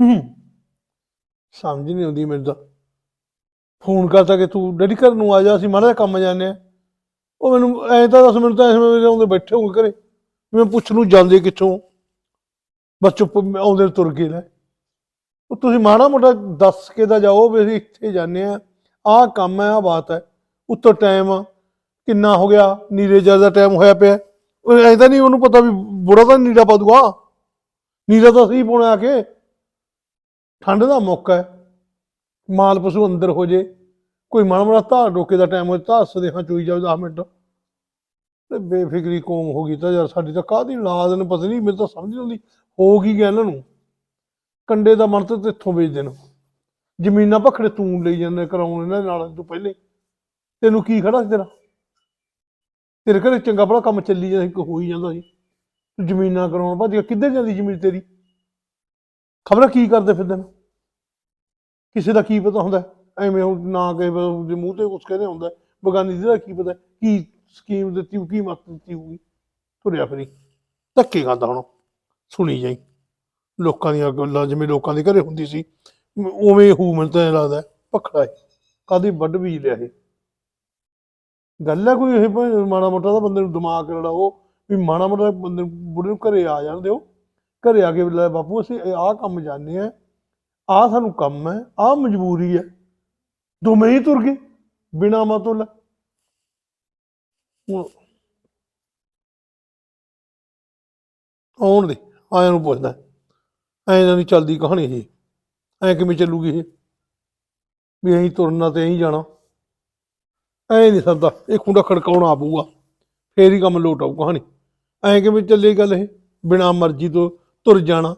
ਹੂੰ। ਸਮਝ ਨਹੀਂ ਆਉਂਦੀ ਮੈਨੂੰ ਤਾਂ। ਫੋਨ ਕਰਤਾ ਕਿ ਤੂੰ ਡੈਡੀ ਘਰ ਨੂੰ ਆ ਜਾ, ਅਸੀਂ ਮਾੜਾ ਜਿਹਾ ਕੰਮ ਜਾਂਦੇ ਆ ਉਹ ਮੈਨੂੰ ਐਂ ਤਾਂ ਦੱਸ ਮਿੰਟ ਤਾਂ ਇਸ ਵੇਲੇ ਆਉਂਦੇ ਬੈਠੇ ਹੋਗੇ ਘਰੇ। ਮੈਂ ਪੁੱਛ ਨੂੰ ਜਾਂਦੇ ਕਿੱਥੋਂ? ਬਸ ਚੁੱਪ ਆਉਂਦੇ ਤੁਰ ਗਏ ਲੈ। ਉਹ ਤੁਸੀਂ ਮਾੜਾ ਮੋਟਾ ਦੱਸ ਕੇ ਤਾਂ ਜਾਓ ਵੀ ਅਸੀਂ ਇੱਥੇ ਜਾਂਦੇ ਆ ਆਹ ਕੰਮ ਹੈ, ਆਹ ਬਾਤ ਹੈ। ਉੱਤੋਂ ਟਾਈਮ ਕਿੰਨਾ ਹੋ ਗਿਆ? ਨੀਰੇ ਦਾ ਟਾਈਮ ਹੋਇਆ ਪਿਆ। ਉਹ ਐਂ ਤਾਂ ਨਹੀਂ ਉਹਨੂੰ ਪਤਾ ਵੀ ਬੁਰਾ ਤਾਂ ਨੀਰਾ ਪਾ ਦੂਗਾ। ਨੀਰਾ ਤਾਂ ਸਹੀ ਪਾਉਣਾ ਆ ਕੇ। ਠੰਡ ਦਾ ਮੌਕਾ ਹੈ। ਮਾਲ ਪਸ਼ੂ ਅੰਦਰ ਹੋ ਜੇ। ਕੋਈ ਮਾੜਾ ਮਾੜਾ ਧਾਰ ਡੋਕੇ ਦਾ ਟਾਈਮ ਹੋਏ ਧਾਰ ਸਦੇਹਾਂ ਚੋਈ ਜਾਵੇ 10 ਮਿੰਟ। ਤੇ ਬੇਫਿਕਰੀ ਕੌਮ ਹੋ ਗਈ ਤਾਂ ਯਾਰ ਸਾਡੀ ਤਾਂ ਕਾਹਦੀ ਲਾਦ ਨੇ ਪਤਾ ਨਹੀਂ, ਮੈਨੂੰ ਤਾਂ ਸਮਝ ਨਹੀਂ ਆਉਂਦੀ। ਹੋ ਕੀ ਗਿਆ ਇਹਨਾਂ ਨੂੰ? ਕੰਡੇ ਦਾ ਮਨ ਤੇ ਇੱਥੋਂ ਵੇਚਦੇ ਨੇ। ਜ਼ਮੀਨਾਂ ਭਖੜੇ ਤੂੰ ਲਈ ਜਾਂਦੇ ਕਰਾਉਣ ਇਹਨਾਂ ਦੇ ਨਾਲ ਤੂੰ ਪਹਿਲੇ। ਤੈਨੂੰ ਕੀ ਖੜਾ ਸੀ ਤੇਰਾ? ਤੇਰੇ ਘਰੇ ਚੰਗਾ ਭਲਾ ਕੰਮ ਚੱਲੀ ਜਾਂਦਾ ਸੀ ਹੋ ਹੀ ਜਾਂਦਾ ਸੀ। ਤੂੰ ਜ਼ਮੀਨਾਂ ਕਰਾਉਣ ਭੱਜ ਗਿਆ, ਕਿੱਧਰ ਜਾਂਦੀ ਜ਼ਮੀਨ ਤੇਰੀ? ਖਬਰ ਕੀ ਕਰਦੇ ਫਿਰਦੇ ਨੇ? ਕਿਸੇ ਦਾ ਕੀ ਪਤਾ ਹੁੰਦਾ? ਐਵੇਂ ਹੁਣ ਨਾ ਕੇ ਦੇ ਮੂੰਹ ਤੇ ਕੁਛ ਕਹਿੰਦੇ ਹੁੰਦਾ ਬਗਾਨੀ ਦਾ ਕੀ ਪਤਾ? ਕੀ ਸਕੀਮ ਦਿੱਤੀ ਹੋਊ, ਕੀ ਮਤ ਦਿੱਤੀ ਹੋਊਗੀ? ਤੁਰਿਆ ਫਿਰੀ। ਧੱਕੇ ਖਾਂਦਾ ਹੁਣ ਸੁਣੀ ਜਾਈ। ਲੋਕਾਂ ਦੀਆਂ ਗੱਲਾਂ ਜਿਵੇਂ ਲੋਕਾਂ ਦੇ ਘਰੇ ਹੁੰਦੀ ਸੀ। ਉਵੇਂ ਹੂ ਮੈਨੂੰ ਤਾਂ ਲੱਗਦਾ ਪਖੜਾ ਹੈ ਕਾਦੀ ਵੱਡ ਬੀਜ ਲਿਆ ਇਹ? ਗੱਲ ਹੈ ਕੋਈ ਇਹ ਮਾੜਾ ਮੋਟਾ ਤਾਂ ਬੰਦੇ ਨੂੰ ਦਿਮਾਗ ਲੜਾਓ ਵੀ ਮਾੜਾ ਮੋਟਾ ਬੰਦੇ ਨੂੰ ਬੁੜੇ ਨੂੰ ਘਰੇ ਆ ਜਾਣ ਦਿਓ। ਘਰੇ ਆ ਕੇ ਲੈ ਬਾਪੂ ਅਸੀਂ ਆਹ ਕੰਮ ਜਾਣਦੇ ਆ। ਆਹ ਸਾਨੂੰ ਕੰਮ ਹੈ, ਆਹ ਮਜਬੂਰੀ ਹੈ। ਦੋਵੇਂ ਹੀ ਤੁਰ ਗਏ, ਬਿਨਾ ਮਤੋਂ ਲੈ ਹੁਣ ਆਉਣ ਦੇ, ਆਇਆਂ ਨੂੰ ਪੁੱਛਦਾ ਐਂ ਤਾਂ ਨਹੀਂ ਚੱਲਦੀ ਕਹਾਣੀ ਇਹ, ਐਂ ਕਿਵੇਂ ਚੱਲੂਗੀ ਇਹ? ਵੀ ਐਂ ਤੁਰਨਾ ਤੇ ਐਂ ਜਾਣਾ। ਐਂ ਨਹੀਂ ਸਰਦਾ, ਇਹ ਖੁੰਡਾ ਖੜਕਾਉਣਾ ਪਊਗਾ, ਫੇਰ ਹੀ ਕੰਮ ਲੋਟ ਆਊ ਕਹਾਣੀ। ਐਂ ਕਿਵੇਂ ਚੱਲੇ ਗੱਲ ਇਹ? ਬਿਨਾ ਮਰਜ਼ੀ ਤੋਂ ਤੁਰ ਜਾਣਾ,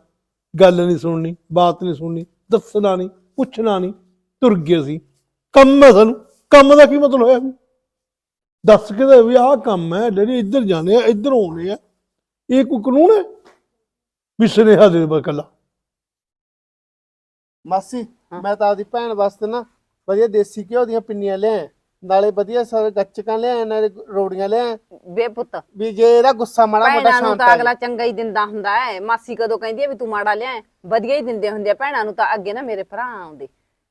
ਗੱਲ ਨਹੀਂ ਸੁਣਨੀ, ਬਾਤ ਨਹੀਂ ਸੁਣਨੀ। ਦੱਸਣਾ ਨਹੀਂ ਪੁੱਛਣਾ ਨਹੀਂ ਤੁਰ ਗਏ ਸੀ। ਕੰਮ ਹੈ ਸਾਨੂੰ ਕੰਮ ਦਾ ਕੀ ਮਤਲਬ ਹੋਇਆ? ਵੀ ਦੱਸ ਕੇ ਤਾਂ ਵੀ ਆਹ ਕੰਮ ਹੈ ਡੈਡੀ ਇੱਧਰ ਜਾਂਦੇ ਆ ਇੱਧਰ ਆਉਣੇ ਆ। ਇਹ ਕੋਈ ਕਾਨੂੰਨ ਹੈ? ਵੀ ਸੁਨੇਹਾ ਦੇ ਦੇ ਕੱਲਾ ਮਾਸੀ ਮੈਂ ਤਾਂ ਆਪਦੀ ਭੈਣ ਵਾਸਤੇ ਨਾ ਵਧੀਆ ਦੇਸੀ ਘਿਓ ਦੀਆਂ ਪਿੰਨੀਆਂ ਲਿਆ ਨਾਲੇ ਵਧੀਆ ਸਾਰੇ ਗੱਚਕਾਂ ਲਿਆ ਨਾਲੇ ਰੋੜੀਆਂ ਲਿਆ। ਵੇ ਪੁੱਤ ਵੀ ਜੇ ਇਹਦਾ ਗੁੱਸਾ ਮਾੜਾ ਮੋਟਾ ਭੈਣਾਂ ਨੂੰ ਸ਼ਾਂਤ ਤਾਂ ਅਗਲਾ ਚੰਗਾ ਹੀ ਦਿੰਦਾ ਹੁੰਦਾ ਹੈ। ਮਾਸੀ ਕਦੋਂ ਕਹਿੰਦੀ ਹੈ ਵੀ ਤੂੰ ਮਾੜਾ ਲਿਆ ਵਧੀਆ ਹੀ ਦਿੰਦੇ ਹੁੰਦੇ ਆ। ਭੈਣਾਂ ਨੂੰ ਤਾਂ ਅੱਗੇ ਨਾ ਮੇਰੇ ਭਰਾ ਆਉਂਦੇ।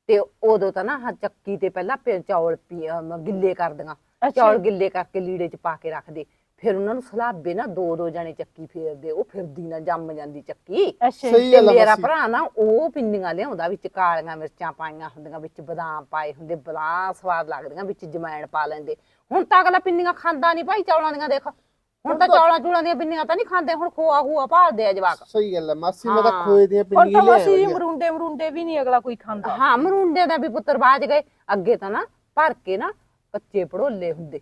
ਤੇ ਉਦੋਂ ਤਾਂ ਨਾ ਆਹ ਚੱਕੀ ਤੇ ਪਹਿਲਾਂ ਪੇ- ਚੌਲ ਪੀ- ਅਮ ਗਿੱਲੇ ਕਰਦੀਆਂ ਚੌਲ ਗਿੱਲੇ ਕਰਕੇ ਲੀੜੇ 'ਚ ਪਾ ਕੇ ਰੱਖਦੇ। ਫਿਰ ਉਹਨਾਂ ਨੂੰ ਸਲਾਬੇ ਨਾ ਦੋ ਦੋ ਜਣੇ ਚੱਕੀ ਫੇਰਦੇ ਉਹ ਫਿਰਦੀ ਨਾ ਜੰਮ ਜਾਂਦੀ ਚੱਕੀ। ਅੱਛਾ। ਸਹੀ ਤੇ ਗੱਲ ਆ ਮੇਰਾ ਮਾਸੀ। ਭਰਾ ਨਾ ਉਹ ਪਿੰਨੀਆਂ ਲਿਆਉਂਦਾ ਵਿੱਚ ਕਾਲੀਆਂ ਮਿਰਚਾਂ ਪਾਈਆਂ ਹੁੰਦੀਆਂ ਵਿੱਚ ਬਦਾਮ ਪਾਏ ਹੁੰਦੇ ਬੜਾ ਸਵਾਦ ਲੱਗਦੀਆਂ ਵਿੱਚ ਜਮੈਣ ਪਾ ਲੈਂਦੇ। ਹੁਣ ਤਾਂ ਅਗਲਾ ਪਿੰਨੀਆਂ ਖਾਂਦਾ ਨਹੀਂ ਭਾਈ ਚੌਲਾਂ ਦੀਆਂ ਦੇਖ। ਹੁਣ ਤਾਂ ਚੌਲਾਂ ਚੂਲਾਂ ਦੀਆਂ ਪਿੰਨੀਆਂ ਤਾਂ ਨਹੀਂ ਖਾਂਦੇ ਹੁਣ ਖੋਆ ਖੂਆ ਭਾਲਦੇ ਆ ਜਵਾਕ। ਸਹੀ ਗੱਲ ਹੈ ਮਾਸੀ ਮੈਂ ਤਾਂ ਹਾਂ। ਖੋਏ ਦੀਆਂ ਹੁਣ ਪਿੰਨੀਆਂ ਤਾਂ ਅਸੀਂ ਲਿਆ ਮਰੁੰਡੇ ਮਰੁੰਡੇ ਵੀ ਨਹੀਂ ਅਗਲਾ ਕੋਈ ਖਾਂਦਾ। ਹਾਂ ਮਰੂੰਡੇ ਦਾ ਵੀ ਪੁੱਤਰ ਬਾਜ ਗਏ। ਅੱਗੇ ਤਾਂ ਨਾ ਭਰ ਕੇ ਨਾ ਕੱਚੇ ਪੜੋਲੇ ਹੁੰਦੇ।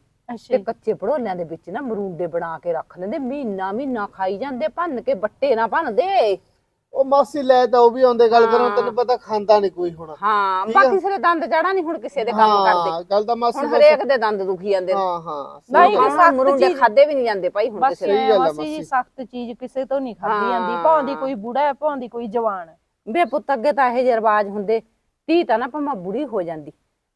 ਤੇ ਕੱਚੇ ਪੜੋਲਿਆਂ ਦੇ ਵਿੱਚ ਨਾ ਮਰੂੰਡੇ ਬਣਾ ਕੇ ਰੱਖ ਲੈਂਦੇ ਮਹੀਨਾ ਮਹੀਨਾ ਖਾਈ ਜਾਂਦੇ ਭੰਨ ਕੇ ਬੱਟੇ ਨਾ ਭੰਨਦੇ। ਉਹ ਮਾਸੀ ਲੈ ਤਾਂ ਉਹ ਵੀ ਆਉਂਦੇ ਗੱਲ ਕਰੋ। ਤੈਨੂੰ ਪਤਾ ਖਾਂਦਾ ਨਹੀਂ ਕੋਈ ਹੁਣ। ਹਾਂ। ਬਾਕੀ ਸਿਰੇ ਦੰਦ ਚੜਾ ਨਹੀਂ ਹੁਣ ਕਿਸੇ ਦੇ ਕੰਮ ਕਰਦੇ ਹਾਂ ਗੱਲ ਤਾਂ ਮਾਸੀ ਹੁਣ ਹਰੇਕ ਦੇ ਦੰਦ ਦੁਖੀ ਜਾਂਦੇ ਨੇ। ਹਾਂ ਹਾਂ ਨਹੀਂ। ਇਹ ਸਖਤ ਚੀਜ਼- ਖਾਦੇ ਵੀ ਨਹੀਂ ਜਾਂਦੇ ਭਾਈ ਹੁਣ ਕਿਸੇ ਦੇ। ਮਾਸੀ ਜੀ। ਸਖਤ ਚੀਜ਼ ਕਿਸੇ ਤੋਂ ਨਹੀਂ ਖਾਦੀ। ਜਾਂਦੀ। ਭਾਂਦੀ ਕੋਈ ਬੁੜਾ ਹੈ ਭਾਂਦੀ ਕੋਈ ਜਵਾਨ ਬੇ ਪੁੱਤ ਅੱਗੇ ਤਾਂ ਇਹ ਜਿਹੇ ਰਿਵਾਜ ਹੁੰਦੇ। ਧੀ ਤਾਂ ਨਾ ਭਾਵੇਂ ਬੁੜੀ ਹੋ ਜਾਂਦੀ।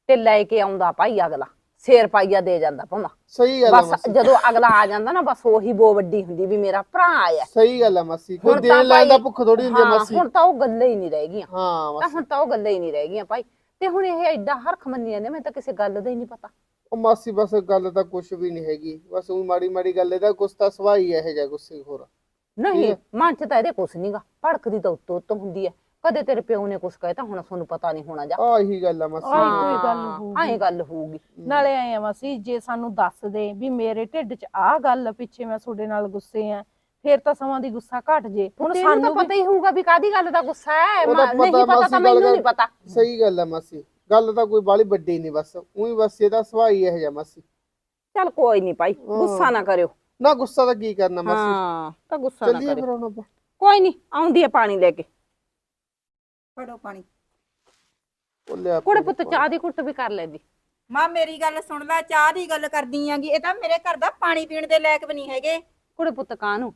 ਤੇ ਲੈ ਕੇ ਆਉਂਦਾ ਭਾਈ ਅਗਲਾ। ਸ਼ੇਰ ਪਾਈਆ ਦੇ ਜਾਂਦਾ ਭਾਵੇਂ ਸਹੀ ਗੱਲ ਆ ਬਸ ਮਾਸੀ। ਜਦੋਂ ਅਗਲਾ ਆ ਜਾਂਦਾ ਨਾ ਬਸ ਉਹੀ ਬੋ ਵੱਡੀ ਹੁੰਦੀ ਵੀ ਮੇਰਾ ਭਰਾ ਆਇਆ। ਸਹੀ ਗੱਲ ਆ ਮਾਸੀ ਕੋਈ ਦੇਣ ਲੈਣ ਦਾ ਭਾਈ- ਭੁੱਖ ਥੋੜੀ ਹੁੰਦੀ ਆ ਹਾਂ, ਮਾਸੀ। ਹੁਣ ਤਾਂ ਉਹ ਗੱਲਾਂ ਹੀ ਨਹੀਂ ਰਹਿ ਗਈਆਂ। ਹਾਂ ਤਾਂ ਮਾਸੀ। ਹੁਣ ਤਾਂ ਉਹ ਗੱਲਾਂ ਹੀ ਨਹੀਂ ਰਹਿ ਗਈਆਂ ਭਾਈ। ਤੇ ਹੁਣ ਇਹ ਐਡਾ ਹਰਖ ਮੰਨੀ ਜਾਂਦੇ ਮੈਨੂੰ ਤਾਂ ਕਿਸੇ ਗੱਲ ਦਾ ਹੀ ਨਹੀਂ ਪਤਾ। ਉਹ ਮਾਸੀ ਬਸ ਗੱਲ ਤਾਂ ਕੁਝ ਵੀ ਨਹੀਂ ਹੈਗੀ। ਬਸ ਉਹ ਮਾੜੀ ਮਾੜੀ ਗੱਲ ਇਹਦਾ ਗੁੱਸਾ ਸਵਾਈ ਇਹ ਜਿਹਾ ਗੁੱਸੇ ਹੋਰ। ਨਹੀਂ ਮਨ ਚ ਤਾਂ ਇਹਦੇ ਕੁਛ ਨਹੀਂਗਾ ਭੜਕਦੀ ਤਾਂ ਉੱਤੋਂ ਉੱਤੋਂ ਹੁੰਦੀ ਹੈ ਕਦੇ ਤੇਰੇ ਪਿਓ ਨੇ ਕੁਛ ਕਹਿਤਾ ਹੁਣ ਤੁਹਾਨੂੰ ਪਤਾ ਨਹੀਂ ਹੋਣਾ ਜਾ। ਆਹੀ ਗੱਲ ਆ ਮਾਸੀ। ਆਹੀ ਕੋਈ ਗੱਲ ਹੋਊਗੀ। ਐਂ ਗੱਲ ਹੋਊਗੀ। ਨਾਲੇ ਆਏ ਆ ਮਾਸੀ ਜੇ ਸਾਨੂੰ ਦੱਸ ਦੇ ਵੀ ਮੇਰੇ ਢਿੱਡ 'ਚ ਆਹ ਗੱਲ ਪਿੱਛੇ ਮੈਂ ਤੁਹਾਡੇ ਨਾਲ ਗੁੱਸੇ ਆ ਫੇਰ ਤਾਂ ਸਮਾਂ ਦੀ ਗੁੱਸਾ ਘਟ ਜੇ। ਹੁਣ ਸਾਨੂੰ ਤਾਂ ਪਤਾ ਹੀ ਹੋਊਗਾ ਵੀ ਕਾਦੀ ਗੱਲ ਦਾ ਗੁੱਸਾ ਹੈ ਉਹਦਾ ਮਾ- ਨਹੀਂ ਪਤਾ ਮਾਸੀ ਤਾਂ ਗੱਲ ਮੈਨੂੰ ਨਹੀਂ ਪਤਾ। ਸਹੀ ਗੱਲ ਆ ਮਾਸੀ। ਗੱਲ ਤਾਂ ਕੋਈ ਬਾਲੀ ਵੱਡੀ ਨਹੀਂ ਬਸ। ਉਹੀ ਬਸ ਇਹਦਾ ਸਵਾਈ ਇਹ ਜਿਹਾ ਮਾਸੀ। ਚੱਲ ਕੋਈ ਨਹੀਂ ਭਾਈ। ਗੁੱਸਾ ਨਾ ਕਰਿਓ। ਨਾ ਗੁੱਸਾ ਤਾਂ ਕੀ ਕਰਨਾ ਮਾਸੀ? ਹਾਂ ਤਾਂ ਗੁੱਸਾ ਨਾ ਚੱਲੀਏ ਫਿਰ ਕਰਿਓ ਹੁਣ ਆਪਾਂ। ਕੋਈ ਨਹੀਂ ਆਉਂਦੀ ਹੈ ਪਾਣੀ ਲੈ ਕੇ। ਫੜੋ ਪਾਣੀ। ਉਹ ਲਿਆ ਕੁੜੇ ਪੁੱਤ। ਚਾਹ ਦੀ ਕੁੱਟ ਵੀ ਕਰ ਲੈਂਦੀ। ਮਾਂ ਮੇਰੀ ਗੱਲ ਸੁਣ ਲੈ ਚਾਹ ਦੀ ਗੱਲ ਕਰਦੀ ਆਂਗੀ। ਇਹ ਤਾਂ ਮੇਰੇ ਘਰ ਦਾ ਪਾਣੀ ਪੀਣ ਦੇ ਲਾਇਕ ਵੀ ਨਹੀਂ ਹੈਗੇ। ਕੁੜੇ ਪੁੱਤ ਕਾਹਨੂੰ?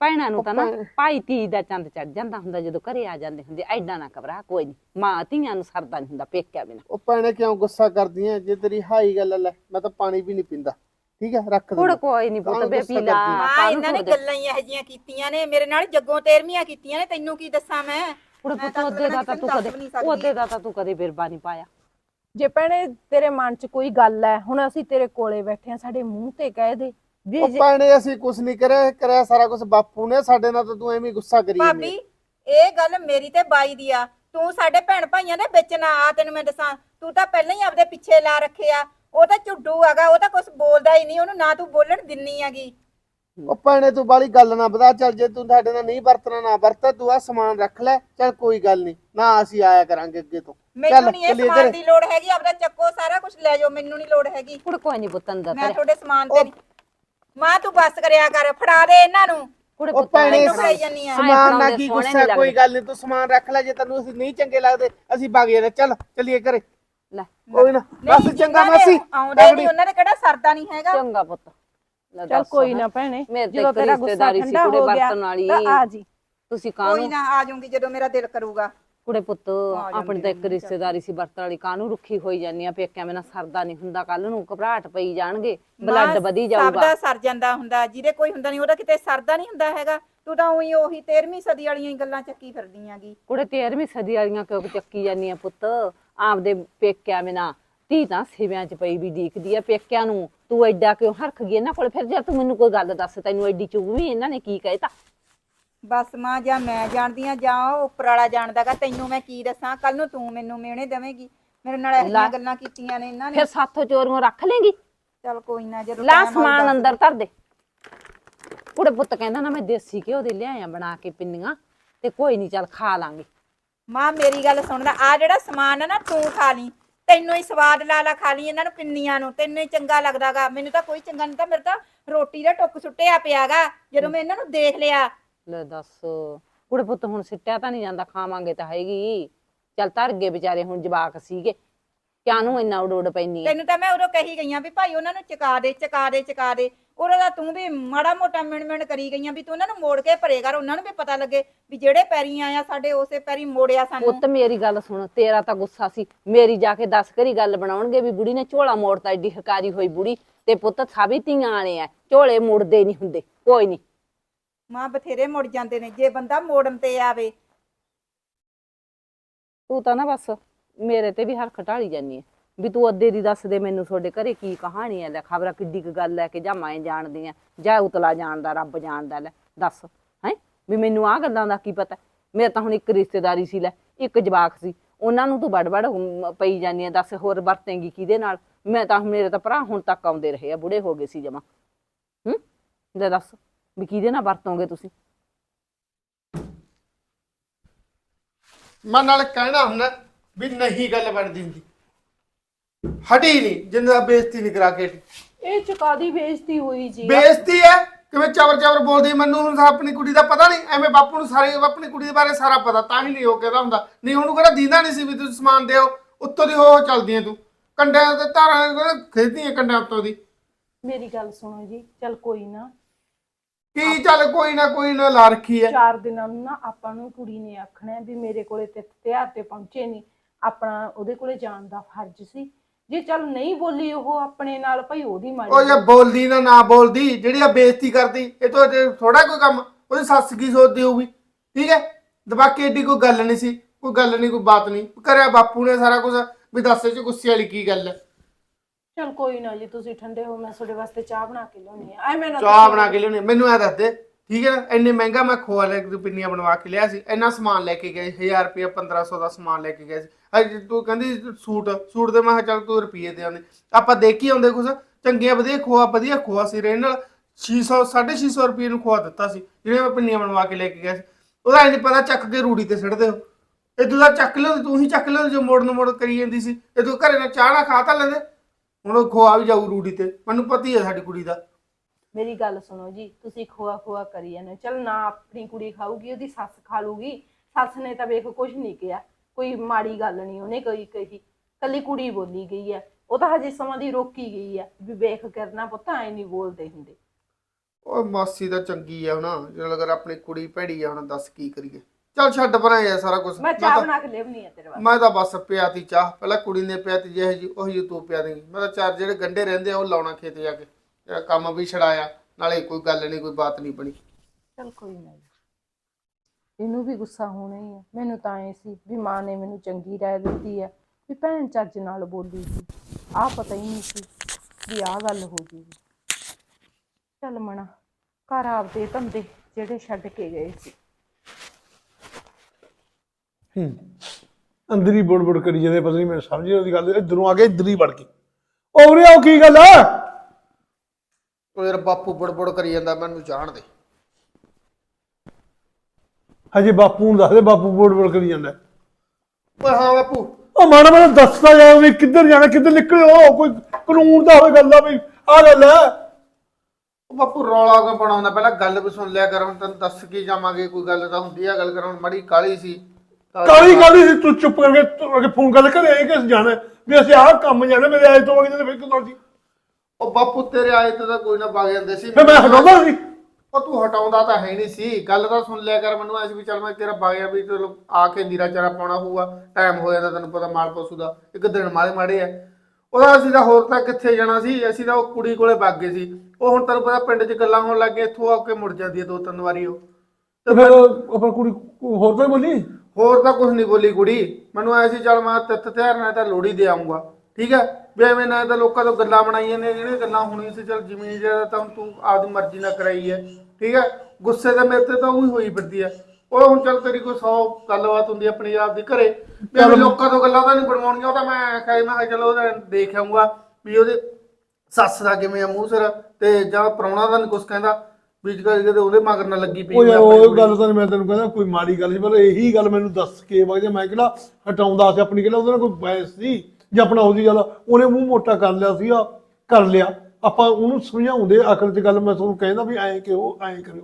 ਭੈਣਾਂ ਨੂੰ ਤਾਂ ਨਾ ਭਾਈ ਤੀ ਦਾ ਚੰਦ ਚੜ ਜਾਂਦਾ ਹੁੰਦਾ ਜਦੋਂ ਘਰੇ ਆ ਜਾਂਦੇ ਹੁੰਦੇ। ਐਡਾ ਨਾ ਘਬਰਾ ਕੋਈ ਨਹੀਂ ਮਾਂ ਧੀਆਂ ਨੂੰ ਸਰਦਾ ਨਹੀਂ ਹੁੰਦਾ ਪੇਕਿਆ ਬਿਨਾ। ਉਹ ਭੈਣੇ ਕਿਉਂ ਗੁੱਸਾ ਕਰਦੀਆਂ ਜੇ ਤੇਰੀ ਹਾਈ ਗੱਲ ਲੈ ਮੈਂ ਤਾਂ ਪਾਣੀ ਵੀ ਨਹੀਂ ਪੀਂਦਾ। ਠੀਕ ਹੈ ਰੱਖ ਕੁੜ ਦੇ ਕੋਈ ਨਹੀਂ ਪੁੱਤ ਕਾਹਨੂੰ ਬੇ ਗੁੱਸਾ ਪੀ ਲਾ ਇਹਨਾਂ ਨੇ? ਗੱਲਾਂ ਹੀ ਇਹੋ ਜਿਹੀਆਂ ਕੀਤੀਆਂ ਨੇ। ਮੇਰੇ ਨਾਲ ਜੱਗੋਂ ਤੇਰਵੀਆਂ ਕੀਤੀਆਂ ਨੇ ਤੈਨੂੰ ਕੀ ਦੱਸਾਂ ਮੈਂ? ਮੈਂ ਪੁੱਤ ਤਾਂ ਉਹਦੇ ਦਾ ਤਾਂ ਤੂੰ ਕਦੇ। ਉਹਦੇ ਦਾ ਤਾਂ ਤੂੰ ਕਦੇ ਬਿਰਬਾ ਨਹੀਂ ਪਾਇਆ। ਜੇ ਭੈਣੇ ਤੇਰੇ ਮਨ 'ਚ ਕੋਈ ਗੱਲ ਹੈ ਹੁਣ ਅਸੀਂ ਤੇਰੇ ਕੋਲੇ ਬੈਠੇ ਆ ਸਾਡੇ ਮੂੰਹ ਤੇ ਕਹਿ ਦੇ। ਵੀ ਉਹ ਜੇ- ਭੈਣੇ ਅਸੀਂ ਕੁਝ ਨਹੀਂ ਕਰਿਆ ਕਰਿਆ ਸਾਰਾ ਕੁਝ ਬਾਪੂ ਨੇ ਸਾਡੇ ਨਾਲ ਤਾਂ ਤੂੰ ਐਵੇਂ ਹੀ ਗੁੱਸਾ ਕਰੀ ਜਾਂਦੀ। ਭਾਬੀ ਇਹ ਗੱਲ ਮੇਰੀ ਤੇ ਬਾਈ ਦੀ ਆ। ਤੂੰ ਸਾਡੇ ਭੈਣ ਭਾਈਆਂ ਦੇ ਵਿੱਚ ਨਾ ਆ ਤੈਨੂੰ ਮੈਂ ਦੱਸਾਂ। ਤੂੰ ਤਾਂ ਪਹਿਲਾਂ ਹੀ ਆਪਦੇ ਪਿੱਛੇ ਲਾ ਰੱਖਿਆ ਉਹ ਤਾਂ ਝੁੱਡੂ ਹੈਗਾ ਉਹ ਤਾਂ ਕੁਝ ਬੋਲਦਾ ਹੀ ਨਹੀਂ ਉਹਨੂੰ ਨਾ ਤੂੰ ਬੋਲਣ ਦਿੰਨੀ ਹੈਗੀ। ਉਹ ਭੈਣੇ ਤੂੰ ਬਾਲੀ ਗੱਲ ਨਾ ਵਧਾ ਚੱਲ ਜੇ ਤੂੰ ਸਾਡੇ ਨਾਲ ਨਹੀਂ ਵਰਤਣਾ ਨਾ ਵਰਤ ਤੂੰ ਆ ਸਮਾਨ ਰੱਖ ਲੈ ਚੱਲ ਕੋਈ ਗੱਲ ਨਹੀਂ ਨਾ ਅਸੀਂ ਆਇਆ ਕਰਾਂਗੇ ਅੱਗੇ ਤੋਂ। ਮੈਨੂੰ ਨਹੀਂ ਇਹ ਚੱਲੀਏ ਸਮਾਨ। ਦੀ ਲੋੜ ਹੈਗੀ ਆਪਦਾ ਚੱਕੋ ਸਾਰਾ ਕੁਝ ਲੈ ਜਾਓ ਮੈਨੂੰ ਨਹੀਂ ਲੋੜ ਹੈਗੀ। ਕੁੜੇ ਕੋਈ ਨਹੀਂ ਪੁੱਤ ਅੰਦਰ ਮੈਂ ਤੁਹਾਡੇ ਸਮਾਨ ਤੇ ਨਹੀਂ ਮਾਂ ਤੂੰ ਬਸ ਕਰਿਆ ਕਰ ਫੜਾ ਦੇ ਇਹਨਾਂ ਨੂੰ। ਕੁੜੇ ਉਹ ਪੁੱਤ ਭੈਣੇ ਸਮਾਨ ਫੜਾਉਂਦੇ ਕੀ ਗੁੱਸਾ ਨੀ ਕੋਈ। ਗੱਲ ਨਹੀਂ ਤੂੰ ਸਮਾਨ ਰੱਖ ਲੈ ਜੇ ਤੈਨੂੰ ਅਸੀਂ ਨਹੀਂ ਚੰਗੇ ਲੱਗਦੇ ਅਸੀਂ ਭੱਗ ਜਾਂਦੇ ਚੱਲ ਚੱਲੀਏ ਘਰੇ। ਲੈ। ਕੋਈ ਨਾ ਬਸ ਚੰਗਾ ਮਾਸੀ ਆਉਂਦੇ ਨਹੀਂ ਉਹਨਾਂ ਦੇ ਕਿਹੜਾ ਸਰਦਾ ਨਹੀਂ ਹੈਗਾ। ਚੰਗਾ ਪੁੱਤ। ਲੈ ਚੱਲ ਦੱਸ ਕੋਈ। ਨਾ ਭੈਣੇ ਮੇਰੇ ਤੇ ਜਦੋਂ ਇੱਕ ਤੇਰਾ ਗੁੱਸਾ ਰਿਸ਼ਤੇਦਾਰੀ ਸੀ ਠੰਡਾ ਕੁੜੇ ਹੋ ਗਿਆ ਵਾਲੀ। ਤਾਂ ਆ ਜੀ। ਤੁਸੀਂ ਕੋਈ ਕਾਹਨੂੰ? ਨਾ ਆ ਜਾਊਂਗੀ ਜਦੋਂ ਮੇਰਾ ਦਿਲ ਕਰੂਗਾ। ਕੁੜੇ ਪੁੱਤ ਆਪਣੀ ਤਾਂ ਇੱਕ ਰਿਸ਼ਤੇਦਾਰੀ ਸੀ ਵਰਤਣ ਵਾਲੀ ਕਾਹਨੂੰ ਰੁੱਖੀ ਹੋਈ ਜਾਂਦੀ ਆ? ਪੇਕਿਆਂ ਬਿਨਾ ਸਰਦਾ ਨਹੀਂ ਹੁੰਦਾ ਕੱਲ ਨੂੰ ਘਬਰਾਹਟ ਪਈ ਜਾਣਗੇ ਬਲੱਡ ਮਾਂ, ਵਧੀ ਸਭ ਜਾਊਗਾ ਦਾ ਸਰ ਜਾਂਦਾ ਹੁੰਦਾ ਜਿਹਦੇ ਕੋਈ ਹੁੰਦਾ ਨਹੀਂ ਉਹਦਾ ਕਿਤੇ ਸਰਦਾ ਨਹੀਂ ਹੁੰਦਾ ਹੈਗਾ। ਤੂੰ ਤਾਂ ਉਹੀ ਉਹੀ 13ਵੀਂ ਸਦੀ ਵਾਲੀਆਂ ਹੀ ਗੱਲਾਂ ਚੱਕੀ ਫਿਰਦੀ ਆਂਗੀ ਕੁੜੇ 13ਵੀਂ ਸਦੀ ਵਾਲੀਆਂ ਕਿਉਂ ਚੱਕੀ ਜਾਂਦੀਆਂ ਪੁੱਤ? ਆਪਦੇ ਪੇਕਿਆਂ ਬਿਨਾ ਧੀ ਤਾਂ ਸਿਵਿਆਂ 'ਚ ਪਈ ਵੀ ਦੀਖਦੀ ਆ ਪੇਕਿਆਂ ਨੂੰ। ਤੂੰ ਐਡਾ ਕਿਉਂ ਹਰਖ ਗਈ ਇਹਨਾਂ ਕੋਲ? ਫਿਰ ਜੇ ਤੂੰ ਮੈਨੂੰ ਕੋਈ ਗੱਲ ਦੱਸ ਤੈਨੂੰ ਐਡੀ ਚੁਗਵੀਂ ਇਹਨਾਂ ਨੇ ਕੀ ਕਹਿਤਾ? ਬਸ ਮਾਂ ਜਾਂ ਮੈਂ ਜਾਣਦੀ ਆ ਜਾਂ ਉਹ ਉੱਪਰ ਵਾਲਾ ਜਾਣਦਾਗਾ ਤੈਨੂੰ ਮੈਂ ਕੀ ਦੱਸਾਂ? ਕੱਲ ਨੂੰ ਤੂੰ ਮੈਨੂੰ ਮਿਹਣੇ ਦੇਵੇਂਗੀ। ਮੇਰੇ ਨਾਲ ਇਹੋ ਜਿਹੀਆਂ ਲੈ। ਗੱਲਾਂ ਕੀਤੀਆਂ ਨੇ ਇਹਨਾਂ ਨੇ। ਫਿਰ ਸਾਥੋਂ ਚੋਰੀਆਂ ਰੱਖ ਲੇਗੀ। ਚੱਲ ਕੋਈ ਨਾ ਜਦੋਂ ਲਾ ਸਮਾਨ ਅੰਦਰ ਧਰ ਦੇ। ਕੁੜੇ ਪੁੱਤ ਕਹਿੰਦਾ ਨਾ ਮੈਂ ਦੇਸੀ ਘਿਓ ਦੇ ਲਿਆਇਆ ਬਣਾ ਕੇ ਪਿੰਨੀਆਂ ਤੇ ਕੋਈ ਨਹੀਂ ਚੱਲ ਖਾ ਲਾਂਗੇ। ਮਾਂ ਮੇਰੀ ਗੱਲ ਸੁਣ ਲੈ ਆ ਜਿਹੜਾ ਸਮਾਨ ਆ ਨਾ ਤੂੰ ਖਾ ਲਈ। ਤੈਨੂੰ ਹੀ ਸਵਾਦ ਲਾ ਲਾ ਖਾ ਲਈ ਇਹਨਾਂ ਨੂੰ ਪਿੰਨੀਆਂ ਨੂੰ ਤੈਨੂੰ ਹੀ ਚੰਗਾ ਲੱਗਦਾਗਾ। ਮੈਨੂੰ ਤਾਂ ਕੋਈ ਚੰਗਾ ਨਹੀਂ ਤਾਂ ਮੇਰੇ ਤਾਂ ਰੋਟੀ ਦਾ ਟੁੱਕ ਸੁੱਟਿਆ ਪਿਆਗਾ ਜਦੋਂ ਮੈਂ ਇਹਨਾਂ ਨੂੰ ਦੇਖ ਲਿਆ। ਲੈ ਦੱਸ ਕੁੜੇ ਪੁੱਤ ਹੁਣ ਸਿੱਟਿਆ ਤਾਂ ਨਹੀਂ ਜਾਂਦਾ ਖਾਵਾਂਗੇ ਤਾਂ ਹੈਗੀ। ਚੱਲ ਧਰ ਗਏ ਵਿਚਾਰੇ ਹੁਣ ਜਵਾਕ ਸੀਗੇ। ਕਿਆ ਨੂੰ ਇੰਨਾ ਉਡ ਉਡ ਪੈਣੀ ਤੈਨੂੰ ਤਾਂ ਮੈਂ ਉਦੋਂ ਕਹੀ ਗਈਆਂ ਵੀ ਭਾਈ ਉਹਨਾਂ ਨੂੰ ਚਕਾ ਦੇ ਚਕਾ ਦੇ ਚਕਾ ਦੇ। ਉਹਦਾ ਤਾਂ ਤੂੰ ਵੀ ਮਾੜਾ ਮੋਟਾ ਮਿਣ ਮਿਣ ਕਰੀ ਗਈਆਂ ਵੀ ਤੂੰ ਉਹਨਾਂ ਨੂੰ ਮੋੜ ਕੇ ਭਰੇ ਕਰ ਉਹਨਾਂ ਨੂੰ ਵੀ ਪਤਾ ਲੱਗੇ ਵੀ ਜਿਹੜੇ ਪੈਰੀ ਆਇਆ ਸਾਡੇ ਉਸੇ ਪੈਰੀ ਮੋੜਿਆ ਸਾਨੂੰ। ਪੁੱਤ ਮੇਰੀ ਗੱਲ ਸੁਣ ਤੇਰਾ ਤਾਂ ਗੁੱਸਾ ਸੀ। ਮੇਰੀ ਜਾ ਕੇ ਦੱਸ ਕਰੀ ਗੱਲ ਬਣਾਉਣਗੇ ਵੀ ਬੁੜੀ ਨੇ ਝੋਲਾ ਮੋੜਤਾ ਏਡੀ ਹਕਾਰੀ ਹੋਈ ਬੁੜੀ। ਤੇ ਪੁੱਤ ਸਾਬੀ ਧੀਆਂ ਵਾਲੇ ਆ ਝੋਲੇ ਮੁੜਦੇ ਨਹੀਂ ਹੁੰਦੇ ਕੋਈ ਨਹੀਂ। ਮਾਂ ਬਥੇਰੇ ਮੁੜ ਜਾਂਦੇ ਨੇ ਜੇ ਬੰਦਾ ਮੋੜਨ ਤੇ ਆਵੇ। ਤੂੰ ਤਾਂ ਨਾ ਬਸ ਮੇਰੇ ਤੇ ਵੀ ਹਰਖ ਢਾਲੀ ਜਾਨੀ ਹੈ ਵੀ ਤੂੰ ਅੱਧੇ ਦੀ ਦੱਸ ਦੇ ਮੈਨੂੰ ਤੁਹਾਡੇ ਘਰੇ ਕੀ ਕਹਾਣੀ ਹੈ, ਲੈ ਖਬਰਾਂ ਕਿੱਡੀ ਕੁ ਗੱਲ ਹੈ ਕਿ ਜਾਂ ਮੈਂ ਜਾਣਦੀ ਆ ਜਾਂ ਉਤਲਾ ਜਾਣਦਾ ਰੱਬ ਜਾਣਦਾ ਲੈ ਦੱਸ, ਹੈ? ਵੀ ਮੈਨੂੰ ਆਹ ਗੱਲਾਂ ਦਾ ਕੀ ਪਤਾ? ਮੇਰੇ ਤਾਂ ਹੁਣ ਇੱਕ ਰਿਸ਼ਤੇਦਾਰੀ ਸੀ, ਲੈ, ਇੱਕ ਜਵਾਕ ਸੀ, ਉਹਨਾਂ ਨੂੰ ਤੂੰ ਬੜ-ਬੜ ਪਈ ਜਾਨੀ ਆ ਦੱਸ ਹੋਰ ਵਰਤੇਂਗੀ ਕਿਹਦੇ ਨਾਲ? ਮੈਂ ਤਾਂ ਮੇਰੇ ਤਾਂ ਭਰਾ ਹੁਣ ਤੱਕ ਆਉਂਦੇ ਰਹੇ ਆ, ਬੁੜੇ ਹੋ ਗਏ ਸੀ ਜਮਾ। ਹੂੰ? ਲੈ ਦੱਸ, ਵੀ ਕਿਹਦੇ ਨਾਲ ਵਰਤੋਂਗੇ ਤੁਸੀਂ? ਮਨ ਨਾਲ ਕਹਿਣਾ ਹੁੰਦਾ ਵੀ ਨਹੀਂ ਗੱਲ ਬਣਦੀ ਹੁੰਦੀ। ਹਟੀ ਨਹੀਂ ਜਿੰਨਾ ਬੇਇੱਜ਼ਤੀ ਨਹੀਂ ਕਰਾ ਕੇ ਹਟੀ। ਇਹ ਚੁਕਾਦੀ ਬੇਇੱਜ਼ਤੀ ਹੋਈ ਜੀ? ਬੇਇੱਜ਼ਤੀ ਹੈ? ਕਿਵੇਂ ਚਵਰ ਚਵਰ ਬੋਲਦੀ ਮੈਨੂੰ ਹੁਣ ਆਪਣੀ ਕੁੜੀ ਦਾ ਪਤਾ ਨਹੀਂ। ਐਵੇਂ ਬਾਪੂ ਨੂੰ ਸਾਰੇ ਆਪਣੀ ਕੁੜੀ ਦੇ ਬਾਰੇ ਸਾਰਾ ਪਤਾ ਤਾਂ ਹੀ ਨਹੀਂ ਉਹ ਕਹਿੰਦਾ ਹੁੰਦਾ। ਨਹੀਂ ਉਹਨੂੰ ਕਿਹੜਾ ਦੀਦਾ ਨਹੀਂ ਸੀ ਵੀ ਤੁਸੀਂ ਸਮਾਨ ਦਿਓ। ਉੱਤੋਂ ਦੀ ਹੋ ਹੋ ਚੱਲਦੀ ਹੈ ਤੂੰ। ਕੰਡਿਆਂ ਤੇ ਧਾਰਾਂ ਖੇਡਦੀ ਹੈ ਕੰਡਿਆਂ ਉੱਤੋਂ ਦੀ। ਮੇਰੀ ਗੱਲ ਸੁਣੋ ਜੀ ਚੱਲ ਕੋਈ ਨਾ। ਕੀ ਚੱਲ ਕੋਈ ਨਾ ਕੋਈ ਨਾ ਲਾ ਰੱਖੀ ਹੈ। ਚਾਰ ਦਿਨਾਂ ਨੂੰ ਨਾ ਆਪਾਂ ਨੂੰ ਕੁੜੀ ਨੇ ਆਖਣਾ ਹੈ ਵੀ ਮੇਰੇ ਕੋਲੇ ਤੇ ਤਿਉਹਾਰ ਤੇ ਪਹੁੰਚੇ ਨਹੀਂ। ਆਪਣਾ ਉਹਦੇ ਕੋਲੇ ਜਾਣ ਦਾ ਫਰਜ਼ ਸੀ। ਜੇ ਚੱਲ ਨਹੀਂ ਬੋਲੀ ਉਹ ਆਪਣੇ ਨਾਲ ਭਾਈ ਉਹਦੀ ਉਹ ਮਾੜੀ ਜੇ ਬੋਲਦੀ ਨਾ ਨਾ ਬੋਲਦੀ ਜਿਹੜੀ ਆ ਬੇਇੱਜ਼ਤੀ ਕਰਦੀ ਇਹ ਤੋਂ ਥੋੜਾ ਕੋਈ ਕੰਮ ਉਹਦੀ ਸੱਸ ਕੀ ਸੋਚਦੀ ਹੋਊਗੀ? ਠੀਕ ਹੈ? ਤੇ ਬਾਕੀ ਏਡੀ ਕੋਈ ਗੱਲ ਨਹੀਂ ਸੀ ਕੋਈ ਗੱਲ ਨਹੀਂ ਕੋਈ ਬਾਤ ਨਹੀਂ। ਕਰਿਆ ਬਾਪੂ ਨੇ ਸਾਰਾ ਕੁਝ ਵੀ ਦੱਸੇ ਚ ਗੁੱਸੇ ਵਾਲੀ ਕੀ ਗੱਲ ਹੈ? ਚੱਲ ਕੋਈ ਨਾ ਜੀ ਤੁਸੀਂ ਠੰਡੇ ਹੋ ਮੈਂ ਤੁਹਾਡੇ ਵਾਸਤੇ ਚਾਹ ਬਣਾ ਕੇ ਲਿਆਉਣੀ ਆ। ਐ ਮੈਂ ਨਾ ਚਾਹ ਬਣਾ ਕੇ ਲਿਆਉਣੀ ਮੈਨੂੰ ਐ ਦੱਸ ਦੇ ਠੀਕ ਹੈ ਨਾ? ਇੰਨੇ ਮਹਿੰਗਾ ਮੈਂ ਖੋਆ ਲੈ ਕੇ ਪਿੰਨੀਆਂ ਬਣਵਾ ਕੇ ਲਿਆ ਸੀ। ਇੰਨਾ ਸਮਾਨ ਲੈ ਕੇ ਗਏ 1000 ਰੁਪਏ 1500 ਦਾ ਸਮਾਨ ਲੈ ਕੇ ਗਏ ਸੀ। ਅੱਜ ਤੂੰ ਕਹਿੰਦੀ ਸੂਟ ਸੂਟ ਦੇ ਮੈਂ ਕਿਹਾ ਚੱਲ ਤੂੰ ਰੁਪਏ ਦੇ ਆਉਂਦੇ। ਆਪਾਂ ਦੇਖ ਹੀ ਆਉਂਦੇ ਕੁਛ? ਚੰਗੀਆਂ ਵਧੀਆ ਖੋਆ ਵਧੀਆ ਖੋਆ ਸੀ। ਰੇ ਨਾਲ 600 650 ਰੁਪਏ ਨੂੰ ਖੋਆ ਦਿੱਤਾ ਸੀ ਜਿਹੜੇ ਮੈਂ ਪਿੰਨੀਆਂ ਬਣਵਾ ਕੇ ਲੈ ਕੇ ਗਿਆ ਸੀ। ਉਹਦਾ ਨਹੀਂ ਪਤਾ ਚੱਕ ਕੇ ਰੂੜੀ ਤੇ ਸਿੱਟਦੇ ਹੋ। ਇਹ ਤੂੰ ਤਾਂ ਚੱਕ ਲਿਓ, ਤੂੰ ਹੀ ਚੱਕ ਲਿਓ, ਜੋ ਮੋੜ ਨੂੰ ਮੋੜ ਕਰੀ ਜਾਂਦੀ ਸੀ। ਇਹ ਤੂੰ ਘਰੇ ਨਾਲ ਚਾਹ ਨਾ ਖਾ ਤਾਂ ਲੈਂਦੇ। ਹੁਣ ਉਹ ਖੋਆ ਵੀ ਜਾਊ ਰੂੜੀ ਤੇ। ਮੈਨੂੰ ਪਤਾ ਹੀ ਹੈ ਸਾਡੀ ਕੁੜੀ ਦਾ। ਮੇਰੀ ਗੱਲ ਸੁਣੋ ਜੀ ਤੁਸੀਂ ਖੋਆ ਖੋਆ ਕਰੀ ਜਾਂਦੇ ਹੋ। ਚੱਲ ਨਾ ਆਪਣੀ ਕੁੜੀ ਖਾਊਗੀ ਉਹਦੀ ਸੱਸ ਖਾ ਲੂਗੀ। ਸੱਸ ਨੇ ਤਾਂ ਵੇਖ ਕੁਝ ਨਹੀਂ ਕਿਹਾ। ਕੋਈ ਮਾੜੀ ਗੱਲ ਨਹੀਂ ਉਹਨੇ ਕੋਈ ਕਹੀ। ਕੱਲੀ ਕੁੜੀ ਬੋਲੀ ਗਈ ਹੈ। ਉਹ ਤਾਂ ਹਜੇ ਸਮਾਂ ਦੀ ਰੋਕੀ ਗਈ ਹੈ ਵੀ ਵੇਖ ਕਰਨਾ ਪੁੱਤ ਐ ਨਹੀਂ ਬੋਲਦੇ ਹੁੰਦੇ। ਉਹ ਮਾਸੀ ਤਾਂ ਚੰਗੀ ਆ ਹੁਣ ਜੇ ਅਗਰ ਆਪਣੀ ਕੁੜੀ ਭੈੜੀ ਆ ਹੁਣ ਦੱਸ ਕੀ ਕਰੀਏ। ਚੱਲ ਛੱਡ ਪਰਾਂ ਯਾਰ ਸਾਰਾ ਕੁਝ ਮੈਂ ਚਾਹ ਬਣਾ ਕੇ ਲਿਆਉਣੀ ਆ ਤੇਰੇ ਵਾਸਤੇ। ਮੈਂ ਤਾਂ ਬਸ ਪਿਆਤੀ ਚਾਹ। ਪਹਿਲਾਂ ਕੁੜੀ ਨੇ ਪਿਆਤੀ ਜਿਹੇ ਜੀ ਉਹੀ ਤੂੰ ਪਿਆ ਦੇਂਗੀ। ਮੈਂ ਤਾਂ ਚਾਰ ਜਿਹੜੇ ਗੰਡੇ ਰਹਿੰਦੇ ਆ ਉਹ ਲਾਉਣਾ ਖੇਤ ਜਾ ਕੇ। ਜਿਹੜਾ ਕੰਮ ਵੀ ਛੜਾਇਆ ਨਾਲੇ ਕੋਈ ਗੱਲ ਨਹੀਂ ਕੋਈ ਬਾਤ ਨਹੀਂ ਬਣੀ। ਚੱਲ ਕੋਈ ਨਾ ਜੀ। ਇਹਨੂੰ ਵੀ ਗੁੱਸਾ ਹੋਣਾ ਹੀ ਆ। ਮੈਨੂੰ ਤਾਂ ਐ ਸੀ ਵੀ ਮਾਂ ਨੇ ਮੈਨੂੰ ਚੰਗੀ ਰਾਏ ਦਿੱਤੀ ਆ ਵੀ ਭੈਣ ਚੱਜ ਨਾਲ ਬੋਲੂਗੀ ਆ ਪਤਾ ਹੀ ਨਹੀਂ ਸੀ ਵੀ ਆਹ ਗੱਲ ਹੋ ਜੂਗੀ। ਚੱਲ ਮਣਾ ਘਰ ਆਪਦੇ ਧੰਦੇ ਜਿਹੜੇ ਛੱਡ ਕੇ ਗਏ ਸੀ। ਹੂੰ। ਅੰਦਰ ਹੀ ਬੁੜ ਬੁੜ ਕਰੀ ਜਾਂਦੇ ਪਤਾ ਨਹੀਂ ਮੈਨੂੰ ਸਮਝ ਨਹੀਂ ਆਉਂਦੀ ਗੱਲ ਇਧਰੋਂ ਆ ਕੇ ਇਧਰ ਹੀ ਵੜ ਕੇ ਉਹ ਉਰੇ ਆਓ ਕੀ ਗੱਲ ਆ? ਉਹ ਯਾਰ ਬਾਪੂ ਬੜਬੜ ਕਰੀ ਜਾਂਦਾ ਮੈਨੂੰ ਜਾਣ ਦੇ। ਹਜੇ ਬਾਪੂ ਨੂੰ ਦੱਸਦੇ ਬਾਪੂ ਬੁੜ ਬੁੜ ਕਰੀ ਜਾਂਦਾ। ਓਏ ਹਾਂ ਬਾਪੂ। ਉਹ ਮਾੜਾ ਮਾੜਾ ਦੱਸਦਾ ਜਾ ਵੀ ਕਿੱਧਰ ਜਾਣਾ ਕਿੱਧਰ ਨਿਕਲਿਓ ਕੋਈ ਕਾਨੂੰਨ ਦਾ ਹੋਵੇ ਗੱਲ ਆ ਵੀ ਆ ਗੱਲ ਹੈ। ਉਹ ਬਾਪੂ ਰੌਲਾ ਕਿਉਂ ਬਣਾਉਂਦਾ ਪਹਿਲਾਂ ਗੱਲ ਵੀ ਸੁਣ ਲਿਆ ਕਰ ਹੁਣ ਤੈਨੂੰ ਦੱਸ ਕੇ ਜਾਵਾਂਗੇ ਕੋਈ ਗੱਲ ਤਾਂ ਹੁੰਦੀ ਆ ਗੱਲ ਕਰਾਉਣ ਮੜੀ ਕਾਲੀ ਸੀ। ਤਾਂ- ਕਾਲੀ ਕਾਲੀ ਸੀ ਤੂੰ ਚੁੱਪ ਕਰਕੇ ਤੂੰ ਅੱਗੇ ਫੋਨ ਕਰ ਘਰੇ ਆਏ ਕਿਸ ਜਾਣਾ? ਵੀ ਅਸੀਂ ਆਹ ਕੰਮ ਜਾਣਾ ਮੇਰੇ ਆਏ ਤੋਂ ਅਗੇ ਫਿਰ ਕਿਦੋਂ ਸੀ ਉਹ ਬਾਪੂ ਤੇਰੇ ਆਏ ਤੇ ਤਾਂ ਕੋਈ ਨਾ ਵਗ ਜਾਂਦੇ ਸੀ। ਫਿਰ ਮੈਂ ਹਟਾਉਂਦਾ ਸੀ ਉਹ ਤੂੰ ਹਟਾਉਂਦਾ ਤਾਂ ਹੈ ਨਹੀਂ ਸੀ। ਗੱਲ ਤਾਂ ਸੁਣ ਲਿਆ ਕਰ ਮੈਨੂੰ ਐਸੀ ਵੀ ਚੱਲ ਮੈਂ ਤੇਰਾ ਵਗ ਗਿਆ ਵੀ ਚਲੋ ਆ ਕੇ ਨੀਰਾ ਚਾਰਾ ਪਾਉਣਾ ਹੋਊਗਾ ਟਾਈਮ ਹੋ ਜਾਂਦਾ ਤੈਨੂੰ ਪਤਾ ਮਾਲ ਪਸ਼ੂ ਦਾ। ਇੱਕ ਦਿਨ ਮਾੜੇ ਮਾੜੇ ਆ। ਉਹਦਾ ਅਸੀਂ ਤਾਂ ਹੋਰ ਤਾਂ ਕਿੱਥੇ ਜਾਣਾ ਸੀ? ਅਸੀਂ ਤਾਂ ਉਹ ਕੁੜੀ ਕੋਲੇ ਵਗ ਗਏ ਸੀ। ਉਹ ਹੁਣ ਤੈਨੂੰ ਪਤਾ ਪਿੰਡ 'ਚ ਗੱਲਾਂ ਹੋਣ ਲੱਗ ਗਏ ਇੱਥੋਂ ਆ ਕੇ ਮੁੜ ਜਾਂਦੀ ਹੈ ਦੋ ਤਿੰਨ ਵਾਰੀ ਉਹ। ਤੇ ਫਿਰ ਉਹ ਫਿਰ ਕੁੜੀ ਹੋਰ ਤਾਂ ਹੀ ਬੋਲੀ? ਹੋਰ ਤਾਂ ਕੁਝ ਨਹੀਂ ਬੋਲੀ ਕੁੜੀ। ਮੈਨੂੰ ਐ ਸੀ ਚੱਲ ਮੈਂ ਤਿੱਥ ਤਿਆਰ ਨਾਲ ਤਾਂ ਲੋੜੀ ਦੇ ਆਉਂਗਾ ਠੀਕ ਹੈ? ਵੀ ਐਵੇਂ ਨਾ ਤਾਂ ਲੋਕਾਂ ਤੋਂ ਗੱਲਾਂ ਬਣਾਈਆਂ ਨੇ ਜਿਹੜੀਆਂ ਗੱਲਾਂ ਹੋਣੀਆਂ ਸੀ ਚੱਲ ਜ਼ਮੀਨ ਜਿਹੜਾ ਤਾਂ ਹੁਣ ਤੂੰ ਆਪਦੀ ਮਰਜ਼ੀ ਨਾਲ ਕਰਾਈ ਹੈ ਠੀਕ ਹੈ? ਗੁੱਸੇ ਤੇ ਮੇਰੇ ਤੇ ਤਾਂ ਉਹੀ ਹੋਈ ਫਿਰਦੀ ਹੈ। ਉਹ ਹੁਣ ਚੱਲ ਤੇਰੀ ਕੋਈ 100 ਗੱਲਬਾਤ ਹੁੰਦੀ ਆਪਣੀ ਆਪ ਦੀ ਘਰੇ ਵੀ ਐਵੇਂ ਲੋਕਾਂ ਤੋਂ ਗੱਲਾਂ ਤਾਂ ਨਹੀਂ ਬਣਵਾਉਣੀਆਂ ਉਹ ਤਾਂ ਮੈਂ ਸੀ, ਮੈਂ ਕਿਹਾ ਚਲੋ ਉਹਦਾ ਦੇਖ ਆਊਂਗਾ ਵੀ ਉਹਦੇ ਸੱਸ ਦਾ ਕਿਵੇਂ ਆ ਮੂੰਹ ਸਿਰ ਤੇ ਜਾਂ ਪ੍ਰਾਹੁਣਾ ਦਾ ਨਹੀਂ ਕੁਝ ਕਹਿੰਦਾ ਵੀ ਜਿਹੜੇ ਕਿਤੇ ਉਹਦੇ ਮਗਰ ਨਾ ਲੱਗੀ ਪਈ ਉਹ ਯਾਰ ਉਹ। ਗੱਲ ਤਾਂ ਮੈਂ ਤੈਨੂੰ ਕਹਿੰਦਾ ਕੋਈ ਮਾੜੀ ਗੱਲ ਸੀ ਪਰ ਇਹੀ ਗੱਲ ਮੈਨੂੰ ਦੱਸ ਕੇ ਵਗ ਜਾ ਮੈਂ ਕਿਹੜਾ ਹਟਾਉਂਦਾ ਸੀ ਆਪਣੀ ਕਿਹੜਾ ਉਹਦੇ ਨਾਲ ਕੋਈ ਬਹਿਸ ਸੀ? ਜਾਂ ਆਪਣਾ ਉਹਦੀ ਗੱਲ ਉਹਨੇ ਮੂੰਹ ਮੋਟਾ ਕਰ ਲਿਆ ਸੀਗਾ, ਕਰ ਲਿਆ। ਆਪਾਂ ਉਹਨੂੰ ਸਮਝਾਉਂਦੇ ਅਕਲ 'ਚ ਗੱਲ ਮੈਂ ਤੁਹਾਨੂੰ ਕਹਿੰਦਾ ਵੀ ਐਂ ਕਿਉਂ ਐਂ ਕਰਿਓ।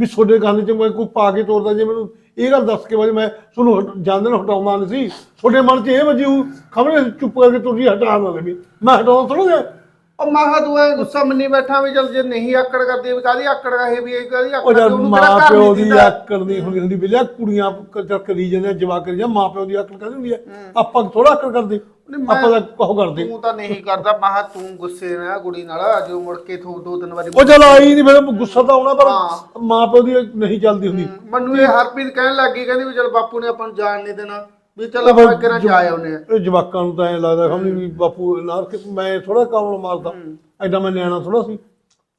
ਵੀ ਤੁਹਾਡੇ ਕੰਨ 'ਚ ਮੈਂ ਕੋਈ ਪਾ ਕੇ ਤੋਰਦਾ, ਜੇ ਮੈਨੂੰ ਇਹ ਗੱਲ ਦੱਸ ਕੇ ਵਜ ਮੈਂ ਤੁਹਾਨੂੰ ਹਟ- ਜਾਂਦੇ ਨੂੰ ਹਟਾਉਂਦਾ ਨਹੀਂ ਸੀ। ਤੁਹਾਡੇ ਮਨ 'ਚ ਇਹ ਵਜੀ ਖਬਰੇ ਚੁੱਪ ਕਰਕੇ ਤੁਸੀਂ ਹਟਾ ਨਾ ਲਵੀ ਮੈਂ ਹਟਾਉਂਦਾ ਥੋੜਾ ਜਿਹਾ। ਉਹ ਮੈਂ ਕਿਹਾ ਤੂੰ ਐ ਗੁੱਸਾ ਮੰਨੀ ਬੈਠਾ ਵੀ ਚੱਲ ਜੇ ਨਹੀਂ ਆਕੜ ਕਰਦੀ ਵੀ ਕਾਦੀ ਆਕੜ ਇਹ ਵੀ ਇਹ ਕਾਦੀ ਉਹ ਆਕੜ ਜਦ ਉਹਨੂੰ ਮਾਂ ਘਰ ਪਿਓ ਨਹੀਂ ਦੀ ਦਿੰਦਾ। ਆਕੜ ਨਹੀਂ ਹੁੰਦੀ ਹੁੰਦੀ ਬਿਲਿਆ ਕੁੜੀਆਂ ਕਰੀ ਜਾਂਦੇ ਜਵਾਕ ਕਰੀ ਜਾਂ ਮਾਂ ਪਿਓ ਦੀ ਆਕੜ ਕਰਦੀ ਹੁੰਦੀ ਹੈ। ਆਪਾਂ ਥੋੜਾ ਆਕੜ ਕਰਦੇ? ਨਹੀਂ, ਮੈਂ- ਆਪਾਂ ਤਾਂ ਕਹੋ ਕਰਦੇ। ਤੂੰ ਤਾਂ ਨਹੀਂ ਕਰਦਾ ਮੈਂ ਕਿਹਾ ਤੂੰ ਗੁੱਸੇ ਨਾਲ ਕੁੜੀ ਨਾਲ ਜੋ ਮੁੜ ਕੇ ਥੋ ਦੋ ਤਿੰਨ ਵਾਰੀ ਉਹ ਚਲ ਆਈ ਨਹੀਂ ਫਿਰ ਗੁੱਸਾ ਤਾਂ ਆਉਣਾ ਪਰ ਹਾਂ। ਮਾਂ ਪਿਓ ਦੀ ਨਹੀਂ ਚੱਲਦੀ ਹੁੰਦੀ। ਮੈਨੂੰ ਇਹ ਹਰਪ੍ਰੀਤ ਕਹਿਣ ਲੱਗੀ ਕਹਿੰਦੀ ਵੀ ਚਲ ਬਾਪੂ ਨੇ ਆਪਾਂ ਨੂੰ ਜਾਣ ਨਹੀਂ ਦੇਣਾ। ਵੀ ਚਲ ਆਪਾਂ ਕਿਹਨਾਂ ਜਾ ਆਉਨੇ ਆ ਇਹ ਜਵਾਕਾਂ ਨੂੰ ਤਾਂ ਐ ਲੱਗਦਾ ਸਮਝ ਵੀ ਬਾਪੂ ਨਾਲ ਕਿ ਮੈਂ ਥੋੜਾ ਕਾਮਲ ਮਾਰਦਾ ਐਡਾ ਮੈਂ ਨਿਆਣਾ ਥੋੜਾ ਸੀ।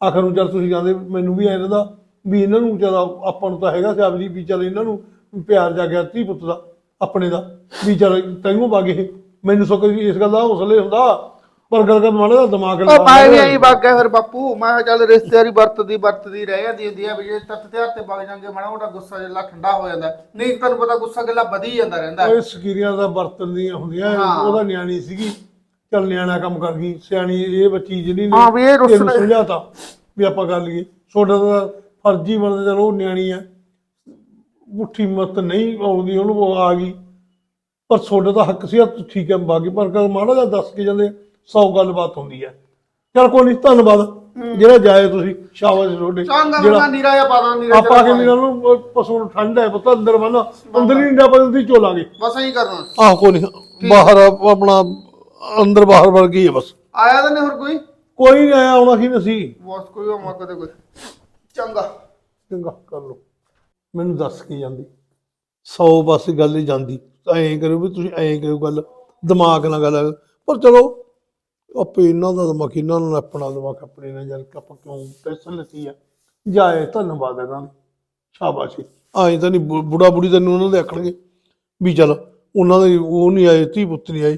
ਆਖਰ ਨੂੰ ਚੱਲ ਤੁਸੀਂ ਜਾਂਦੇ ਮੈਨੂੰ ਵੀ ਐ ਰਹਿੰਦਾ ਵੀ ਇਹਨਾਂ ਨੂੰ ਚੱਲ ਆਪਾਂ ਨੂੰ ਤਾਂ ਹੈਗਾ ਸੀ ਆਪਦੀ ਵੀ ਚੱਲ ਇਹਨਾਂ ਨੂੰ ਪਿਆਰ ਜਾਗਿਆ ਧੀ ਪੁੱਤ ਦਾ ਆਪਣੇ ਦਾ ਵੀ ਚੱਲ ਤੈਨੂੰ ਬਾਗੇ ਮੈਨੂੰ ਸੋ ਕੋਈ ਇਸ ਗੱਲ ਦਾ ਹੌਸਲੇ ਹੁੰਦਾ। ਪਰ ਗੱਲ ਕਰ ਮਾੜਾ ਜਿਹਾ ਦਿਮਾਗ ਉਹ ਮੈਂ ਵੀ ਐਂ ਵਗ ਗਿਆ ਫਿਰ ਬਾਪੂ। ਮੈਂ ਕਿਹਾ ਚੱਲ ਰਿਸ਼ਤੇਦਾਰੀ ਵਰਤਦੀ ਵਰਤਦੀ ਰਹਿ ਜਾਂਦੀ ਹੁੰਦੀ ਆ ਵੀ ਜੇ ਤੱਤ ਤਿਆਰ ਤੇ ਵਗ ਜਾਂਗੇ ਮਾੜਾ ਮੋਟਾ ਗੁੱਸਾ ਜਿਹਾ ਠੰਡਾ ਹੋ ਜਾਂਦਾ। ਨਹੀਂ ਤੁਹਾਨੂੰ ਪਤਾ ਗੁੱਸਾ ਗੱਲਾਂ ਵਧੀ ਜਾਂਦਾ ਰਹਿੰਦਾ। ਇਹ ਸਕੀਰੀਆਂ ਦਾ ਬਰਤਨ ਦੀਆਂ ਹੁੰਦੀਆਂ ਹਾਂ। ਉਹਦਾ ਨਿਆਣੀ ਸੀਗੀ। ਚੱਲ ਨਿਆਣਾ ਕੰਮ ਕਰ ਗਈ ਸਿਆਣੀ ਇਹ ਬੱਚੀ ਜਿਹੜੀ ਨੇ। ਹਾਂ, ਵੀ ਇਹ ਰੁੱਸ- ਇਹਨੂੰ ਸਮਝਾਤਾ ਵੀ ਆਪਾਂ ਕਰ ਲਈਏ। ਤੁਹਾਡਾ ਤਾਂ ਫਰਜ਼ੀ ਬਣਦਾ ਚਲੋ ਉਹ ਨਿਆਣੀ ਆ। ਮੁੱਠੀ ਮਤ ਨਹੀਂ ਆਉਂਦੀ ਉਹਨੂੰ ਉਹ ਆ ਗਈ। ਪਰ ਤੁਹਾਡਾ ਤਾਂ ਹੱਕ ਸੀ ਆ, ਠੀਕ ਹੈ ਬਾਕੀ ਪਰ ਕਰ ਮਾੜਾ ਜਿਹਾ ਦੱਸ ਕੇ ਜਾਂਦੇ ਸੌ ਗੱਲਬਾਤ ਹੁੰਦੀ ਹੈ। ਚਲ ਕੋਈ ਨਹੀਂ ਧੰਨਵਾਦ। ਜਿਹੜਾ ਜਾਏ ਤੁਸੀਂ ਸ਼ਾਬਾਸ਼ ਤੁਹਾਡੇ। ਚੰਗਾ ਜਿਹੜਾ ਨੀਰਾ ਜਿਹਾ ਪਾ ਦਾਂ ਨੀਰਾ ਆਪਾਂ ਕਿ ਇਹਨਾਂ ਨੂੰ ਪਸ਼ੂ ਨੂੰ ਠੰਡ ਹੈ ਪੁੱਤ ਅੰਦਰ ਬੰਨ। ਅੰਦਰ ਹੀ ਨਾ ਬਦਲਦੀ ਚੋਲਾਂਗੇ ਬਸ ਐਂ ਕਰਨਾ। ਆਹ ਕੋਈ ਨਹੀਂ ਬਾਹਰ ਆਪਣਾ ਅੰਦਰ ਬਾਹਰ ਵਰਗੀ ਹੈ ਬਸ। ਆਇਆ ਤਾਂ ਨਹੀਂ ਹੋਰ ਕੋਈ? ਕੋਈ ਨਹੀਂ ਆਇਆ ਆਉਣਾ ਸੀ ਨਸੀ ਬਸ ਕੋਈ ਹੋਮਾ ਕਦੇ ਕੋਈ। ਚੰਗਾ। ਚੰਗਾ ਕਰ ਲੋ ਮੈਨੂੰ ਦੱਸ ਕੇ ਜਾਂਦੀ। 100 ਬਸ ਗੱਲ ਹੀ ਜਾਂਦੀ। ਐਂ ਕਰੋ ਵੀ ਤੁਸੀਂ ਐਂ ਕਰੋ ਗੱਲ ਦਿਮਾਗ ਨਾਲ ਗੱਲ। ਪਰ ਚਲੋ ਆਪੇ ਇਹਨਾਂ ਦਾ ਦਿਮਾਗ ਇਹਨਾਂ ਨੂੰ ਆਪਣਾ ਦਿਮਾਗ ਆਪਣੇ ਨਾਲ ਜਲ ਆਪਾਂ ਕਿਉਂ ਟੈਨਸ਼ਨ ਲੱਤੀ ਆ। ਜਾਏ ਧੰਨਵਾਦ ਇਹਨਾਂ ਦਾ ਸ਼ਾਬਾਸ਼ ਆਏ ਤਾਂ ਨਹੀਂ ਬੁੜਾ ਬੁੜੀ ਤੈਨੂੰ ਉਹਨਾਂ ਦੇ ਆਖਣਗੇ ਵੀ ਚੱਲ ਉਹਨਾਂ ਦੇ ਉਹ ਨਹੀਂ ਆਏ ਧੀ ਪੁੱਤ ਨਹੀਂ ਆਏ।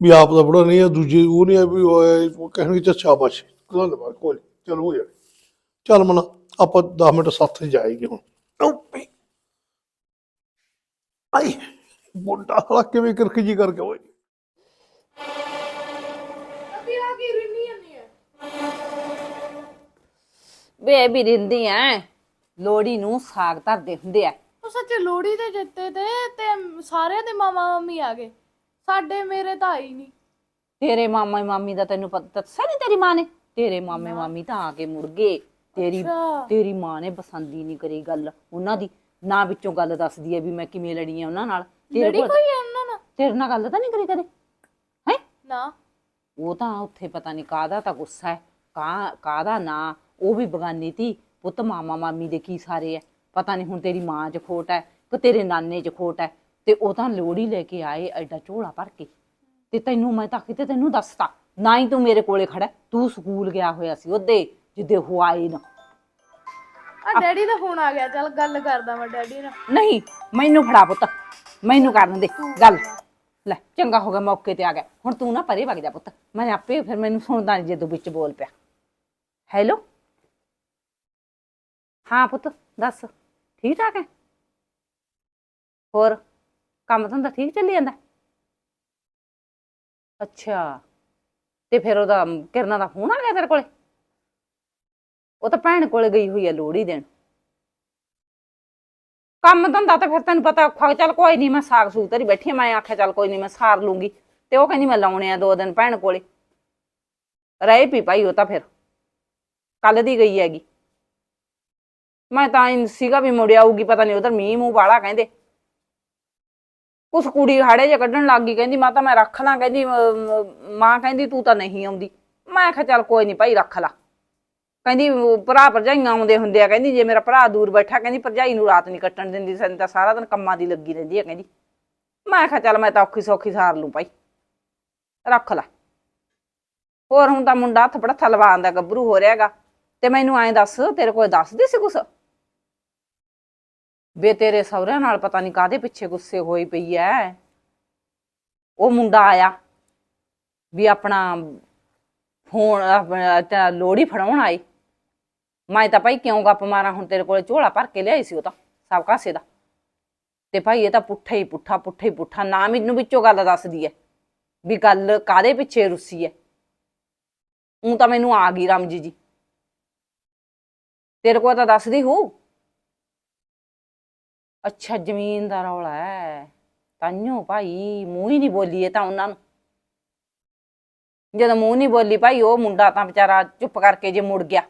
ਵੀ ਆਪ ਦਾ ਬੁੜਾ ਨਹੀਂ ਆ ਦੂਜੇ ਉਹ ਨਹੀਂ ਆ ਵੀ ਉਹ ਆਏ, ਉਹ ਕਹਿਣਗੇ ਚੱਲ ਸ਼ਾਬਾਸ਼ ਧੰਨਵਾਦ ਕੋਈ ਚਲ ਹੋ ਜਾਏ ਚੱਲ ਮਨਾ ਆਪਾਂ 10 ਮਿੰਟ ਸਾਥ ਜਾਏਗੇ ਹੁਣ। ਓਪੇ ਆਈ ਮੁੰਡਾ ਹਲਾ ਕਿਵੇਂ ਕਰਖੀ ਜੀ ਕਰਕੇ ਓਏ ਵੇ ਵੀ ਰਿੰਦੀ ਐ। ਲੋੜੀ ਨੂੰ ਸਾਗ ਧਰਦੇ ਹੁੰਦੇ ਆ ਉਹ ਸੱਚ ਲੋੜੀ ਤੇ ਜਿੱਤੇ ਤੇ ਤੇ ਸਾਰਿਆਂ ਦੇ ਮਾਮਾ ਮੰਮੀ ਆ ਗਏ। ਸਾਡੇ ਮੇਰੇ ਤਾਂ ਆਈ ਨਹੀਂ ਤੇਰੇ ਮਾਮਾ ਮਾਮੀ ਦਾ ਤੈਨੂੰ ਪਤਾ ਦੱਸਿਆ ਨੀ ਤੇਰੀ ਮਾਂ ਨੇ? ਤੇਰੇ ਮਾਮੇ ਮਾਮੀ ਤਾਂ ਆ ਕੇ ਮੁੜ ਗਏ ਤੇਰੀ ਅੱਛਾ। ਤੇਰੀ ਮਾਂ ਨੇ ਪਸੰਦ ਹੀ ਨਹੀਂ ਕਰੀ ਗੱਲ। ਉਹਨਾਂ ਦੀ ਨਾ ਵਿੱਚੋਂ ਗੱਲ ਦੱਸਦੀ ਐ ਵੀ ਮੈਂ ਕਿਵੇਂ ਲੜੀ ਆ ਉਹਨਾਂ ਨਾਲ। ਤੇਰੇ ਲੜੀ ਕੋਲ ਕੋਈ ਆ ਉਹਨਾਂ ਨਾਲ? ਤੇਰੇ ਨਾਲ ਗੱਲ ਤਾਂ ਨਹੀਂ ਕਰੀ ਕਦੇ? ਹੈ? ਨਾ। ਉਹ ਤਾਂ ਉੱਥੇ ਪਤਾ ਨਹੀਂ ਕਾਹਦਾ ਤਾਂ ਗੁੱਸਾ ਹੈ ਕਾ ਕਾਹਦਾ ਨਾ? ਉਹ ਵੀ ਬਗਾਨੀ ਤੀ ਪੁੱਤ ਮਾਮਾ ਮਾਮੀ ਦੇ ਕੀ ਸਾਰੇ ਐ? ਪਤਾ ਨਹੀਂ ਹੁਣ ਤੇਰੀ ਮਾਂ 'ਚ ਖੋਟ ਹੈ ਕਿ ਤੇਰੇ ਨਾਨੇ 'ਚ ਖੋਟ ਹੈ ਤੇ ਉਹ ਤਾਂ ਲੋੜੀ ਲੈ ਕੇ ਆਏ ਐਡਾ ਝੋਲਾ ਭਰ ਕੇ। ਤੇ ਤੈਨੂੰ ਮੈਂ ਤਾਂ ਕਿਤੇ ਤੈਨੂੰ ਦੱਸਤਾ ਨਾ ਹੀ ਤੂੰ ਮੇਰੇ ਕੋਲੇ ਖੜਾ ਤੂੰ ਸਕੂਲ ਗਿਆ ਹੋਇਆ ਸੀ ਉਹਦੇ ਜਿੱਦੇ ਉਹ ਆਏ ਨਾ। ਆ ਡੈਡੀ ਦਾ ਫੋਨ ਆ ਗਿਆ ਚੱਲ ਗੱਲ ਕਰਦਾ ਮੈਂ ਡੈਡੀ ਨਾਲ। ਨਹੀਂ ਮੈਨੂੰ ਫੜਾ ਪੁੱਤ ਮੈਨੂੰ ਕਰਨ ਦੇ ਗੱਲ। ਲੈ ਚੰਗਾ ਹੋ ਗਿਆ ਮੌਕੇ ਤੇ ਆ ਗਿਆ। ਹੁਣ ਤੂੰ ਨਾ ਪਰੇ ਵਗ ਜਾ ਪੁੱਤ। ਮੈਂ ਆਪੇ ਫਿਰ ਮੈਨੂੰ ਸੁਣਦਾ ਨਹੀਂ ਜਦੋਂ ਵਿੱਚ ਬੋਲ ਪਿਆ। ਹੈਲੋ ਹਾਂ ਪੁੱਤ, ਦੱਸ, ਠੀਕ ਠਾਕ ਹੈ? ਹੋਰ, ਕੰਮ ਧੰਦਾ ਠੀਕ ਚੱਲੀ ਜਾਂਦਾ? ਅੱਛਾ, ਤੇ ਫਿਰ ਉਹਦਾ ਕਿਰਨਾ ਦਾ ਫੋਨ ਆ ਗਿਆ ਤੇਰੇ ਕੋਲੇ? ਉਹ ਤਾਂ ਭੈਣ ਕੋਲੇ ਗਈ ਹੋਈ ਹੈ ਲੋਹੜੀ ਦੇਣ। ਕੰਮ ਧੰਦਾ ਤਾਂ ਫਿਰ ਤੈਨੂੰ ਪਤਾ ਔਖਾ, ਚੱਲ ਕੋਈ ਨਹੀਂ ਮੈਂ ਸਾਗ ਸੂਗ ਤੇਰੀ ਬੈਠੀ ਆ, ਮੈਂ ਆਖਿਆ ਚੱਲ ਕੋਈ ਨਹੀਂ ਮੈਂ ਸਾਰ ਲੂੰਗੀ। ਤੇ ਉਹ ਕਹਿੰਦੀ ਮੈਂ ਲਾਉਣੇ ਆ ਦੋ ਦਿਨ ਭੈਣ ਕੋਲੇ। ਰਹਿ ਪੀ ਭਾਈ ਉਹ ਤਾਂ ਫਿਰ ਕੱਲ ਦੀ ਗਈ ਹੈਗੀ। ਮੈਂ ਤਾਂ ਇੰਨ ਸੀਗਾ ਵੀ ਮੁੜ ਆਊਗੀ, ਪਤਾ ਨਹੀਂ ਉਧਰ ਮੀਂਹ ਮੂੰਹ ਵਾਲਾ ਕਹਿੰਦੇ। ਉਸ ਕੁੜੀ ਹਾੜੇ ਜੇ ਕੱਢਣ ਲੱਗ ਗਈ, ਕਹਿੰਦੀ ਮਾਂ ਤਾਂ ਮੈਂ ਰੱਖ ਲਾਂ, ਕਹਿੰਦੀ ਮਾਂ ਕਹਿੰਦੀ ਤੂੰ ਤਾਂ ਨਹੀਂ ਆਉਂਦੀ। ਮੈਂ ਕਿਹਾ ਚੱਲ ਕੋਈ ਨਹੀਂ ਭਾਈ ਰੱਖ ਲਾ। ਕਹਿੰਦੀ ਭਰਾ ਭਰਜਾਈਆਂ ਆਉਂਦੇ ਹੁੰਦੇ ਆ, ਕਹਿੰਦੀ ਜੇ ਮੇਰਾ ਭਰਾ ਦੂਰ ਬੈਠਾ, ਕਹਿੰਦੀ ਭਰਜਾਈ ਨੂੰ ਰਾਤ ਨਹੀਂ ਕੱਟਣ ਦਿੰਦੀ, ਸਾਨੂੰ ਤਾਂ ਸਾਰਾ ਦਿਨ ਕੰਮਾਂ ਦੀ ਲੱਗੀ ਰਹਿੰਦੀ ਆ, ਕਹਿੰਦੀ। ਮੈਂ ਕਿਹਾ ਚੱਲ ਮੈਂ ਤਾਂ ਔਖੀ ਸੌਖੀ ਸਾਰ ਲੂੰ ਭਾਈ। ਰੱਖ ਲੈ। ਹੋਰ ਹੁਣ ਤਾਂ ਮੁੰਡਾ ਹੱਥ ਪੜਾ ਥਲਵਾਨ ਦਾ ਗੱਭਰੂ ਹੋ ਰਿਹਾਗਾ। ਤੇ ਮੈਨੂੰ ਐਂ ਦੱਸ, ਤੇਰੇ ਕੋਲ ਦੱਸਦੀ ਸੀ ਕੁਛ? ਬੇ ਤੇਰੇ ਸਹੁਰਿਆਂ ਨਾਲ ਪਤਾ ਨਹੀਂ ਕਾਦੇ ਪਿੱਛੇ ਗੁੱਸੇ ਹੋਈ ਪਈ ਐ। ਉਹ ਮੁੰਡਾ ਆਇਆ ਵੀ ਆਪਣਾ ਫੋਨ, ਆਪਣਾ ਤਾਂ ਲੋੜੀ ਫੜਾਉਣ ਆਏ ਮੈਂ ਤਾਂ ਭਾਈ ਕਿਉਂ ਗੱਪ ਮਾਰਾਂ, ਹੁਣ ਤੇਰੇ ਕੋਲੇ ਝੋਲਾ ਭਰ ਕੇ ਲਿਆਈ ਸੀ ਉਹ ਤਾਂ, ਸਭ ਕਾਸੇ ਦਾ। ਤੇ ਭਾਈ ਇਹ ਤਾਂ ਪੁੱਠਾ ਹੀ ਪੁੱਠਾ ਪੁੱਠਾ ਹੀ ਪੁੱਠਾ, ਨਾ ਮੈਨੂੰ ਵਿੱਚੋਂ ਗੱਲ ਦੱਸਦੀ ਐ ਵੀ ਗੱਲ ਕਾਦੇ ਪਿੱਛੇ ਰੁੱਸੀ ਐ। ਉਹ ਤਾਂ ਮੈਨੂੰ ਆ ਗਈ ਰਾਮ ਜੀ ਜੀ। ਤੇਰੇ ਕੋਲ ਤਾਂ ਦੱਸਦੀ ਹੂ ਅੱਛਾ, ਜ਼ਮੀਨ ਦਾ ਰੌਲਾ ਹੈ ਤਾਈਓ ਭਾਈ, ਮੂੰਹ ਹੀ ਨਹੀਂ ਬੋਲੀ ਇਹ ਤਾਂ ਉਹਨਾਂ ਨੂੰ। ਜਦੋਂ ਮੂੰਹ ਨਹੀਂ ਬੋਲੀ ਭਾਈ, ਉਹ ਮੁੰਡਾ ਤਾਂ ਵਿਚਾਰਾ ਚੁੱਪ ਕਰਕੇ ਜੇ ਮੁੜ ਗਿਆ।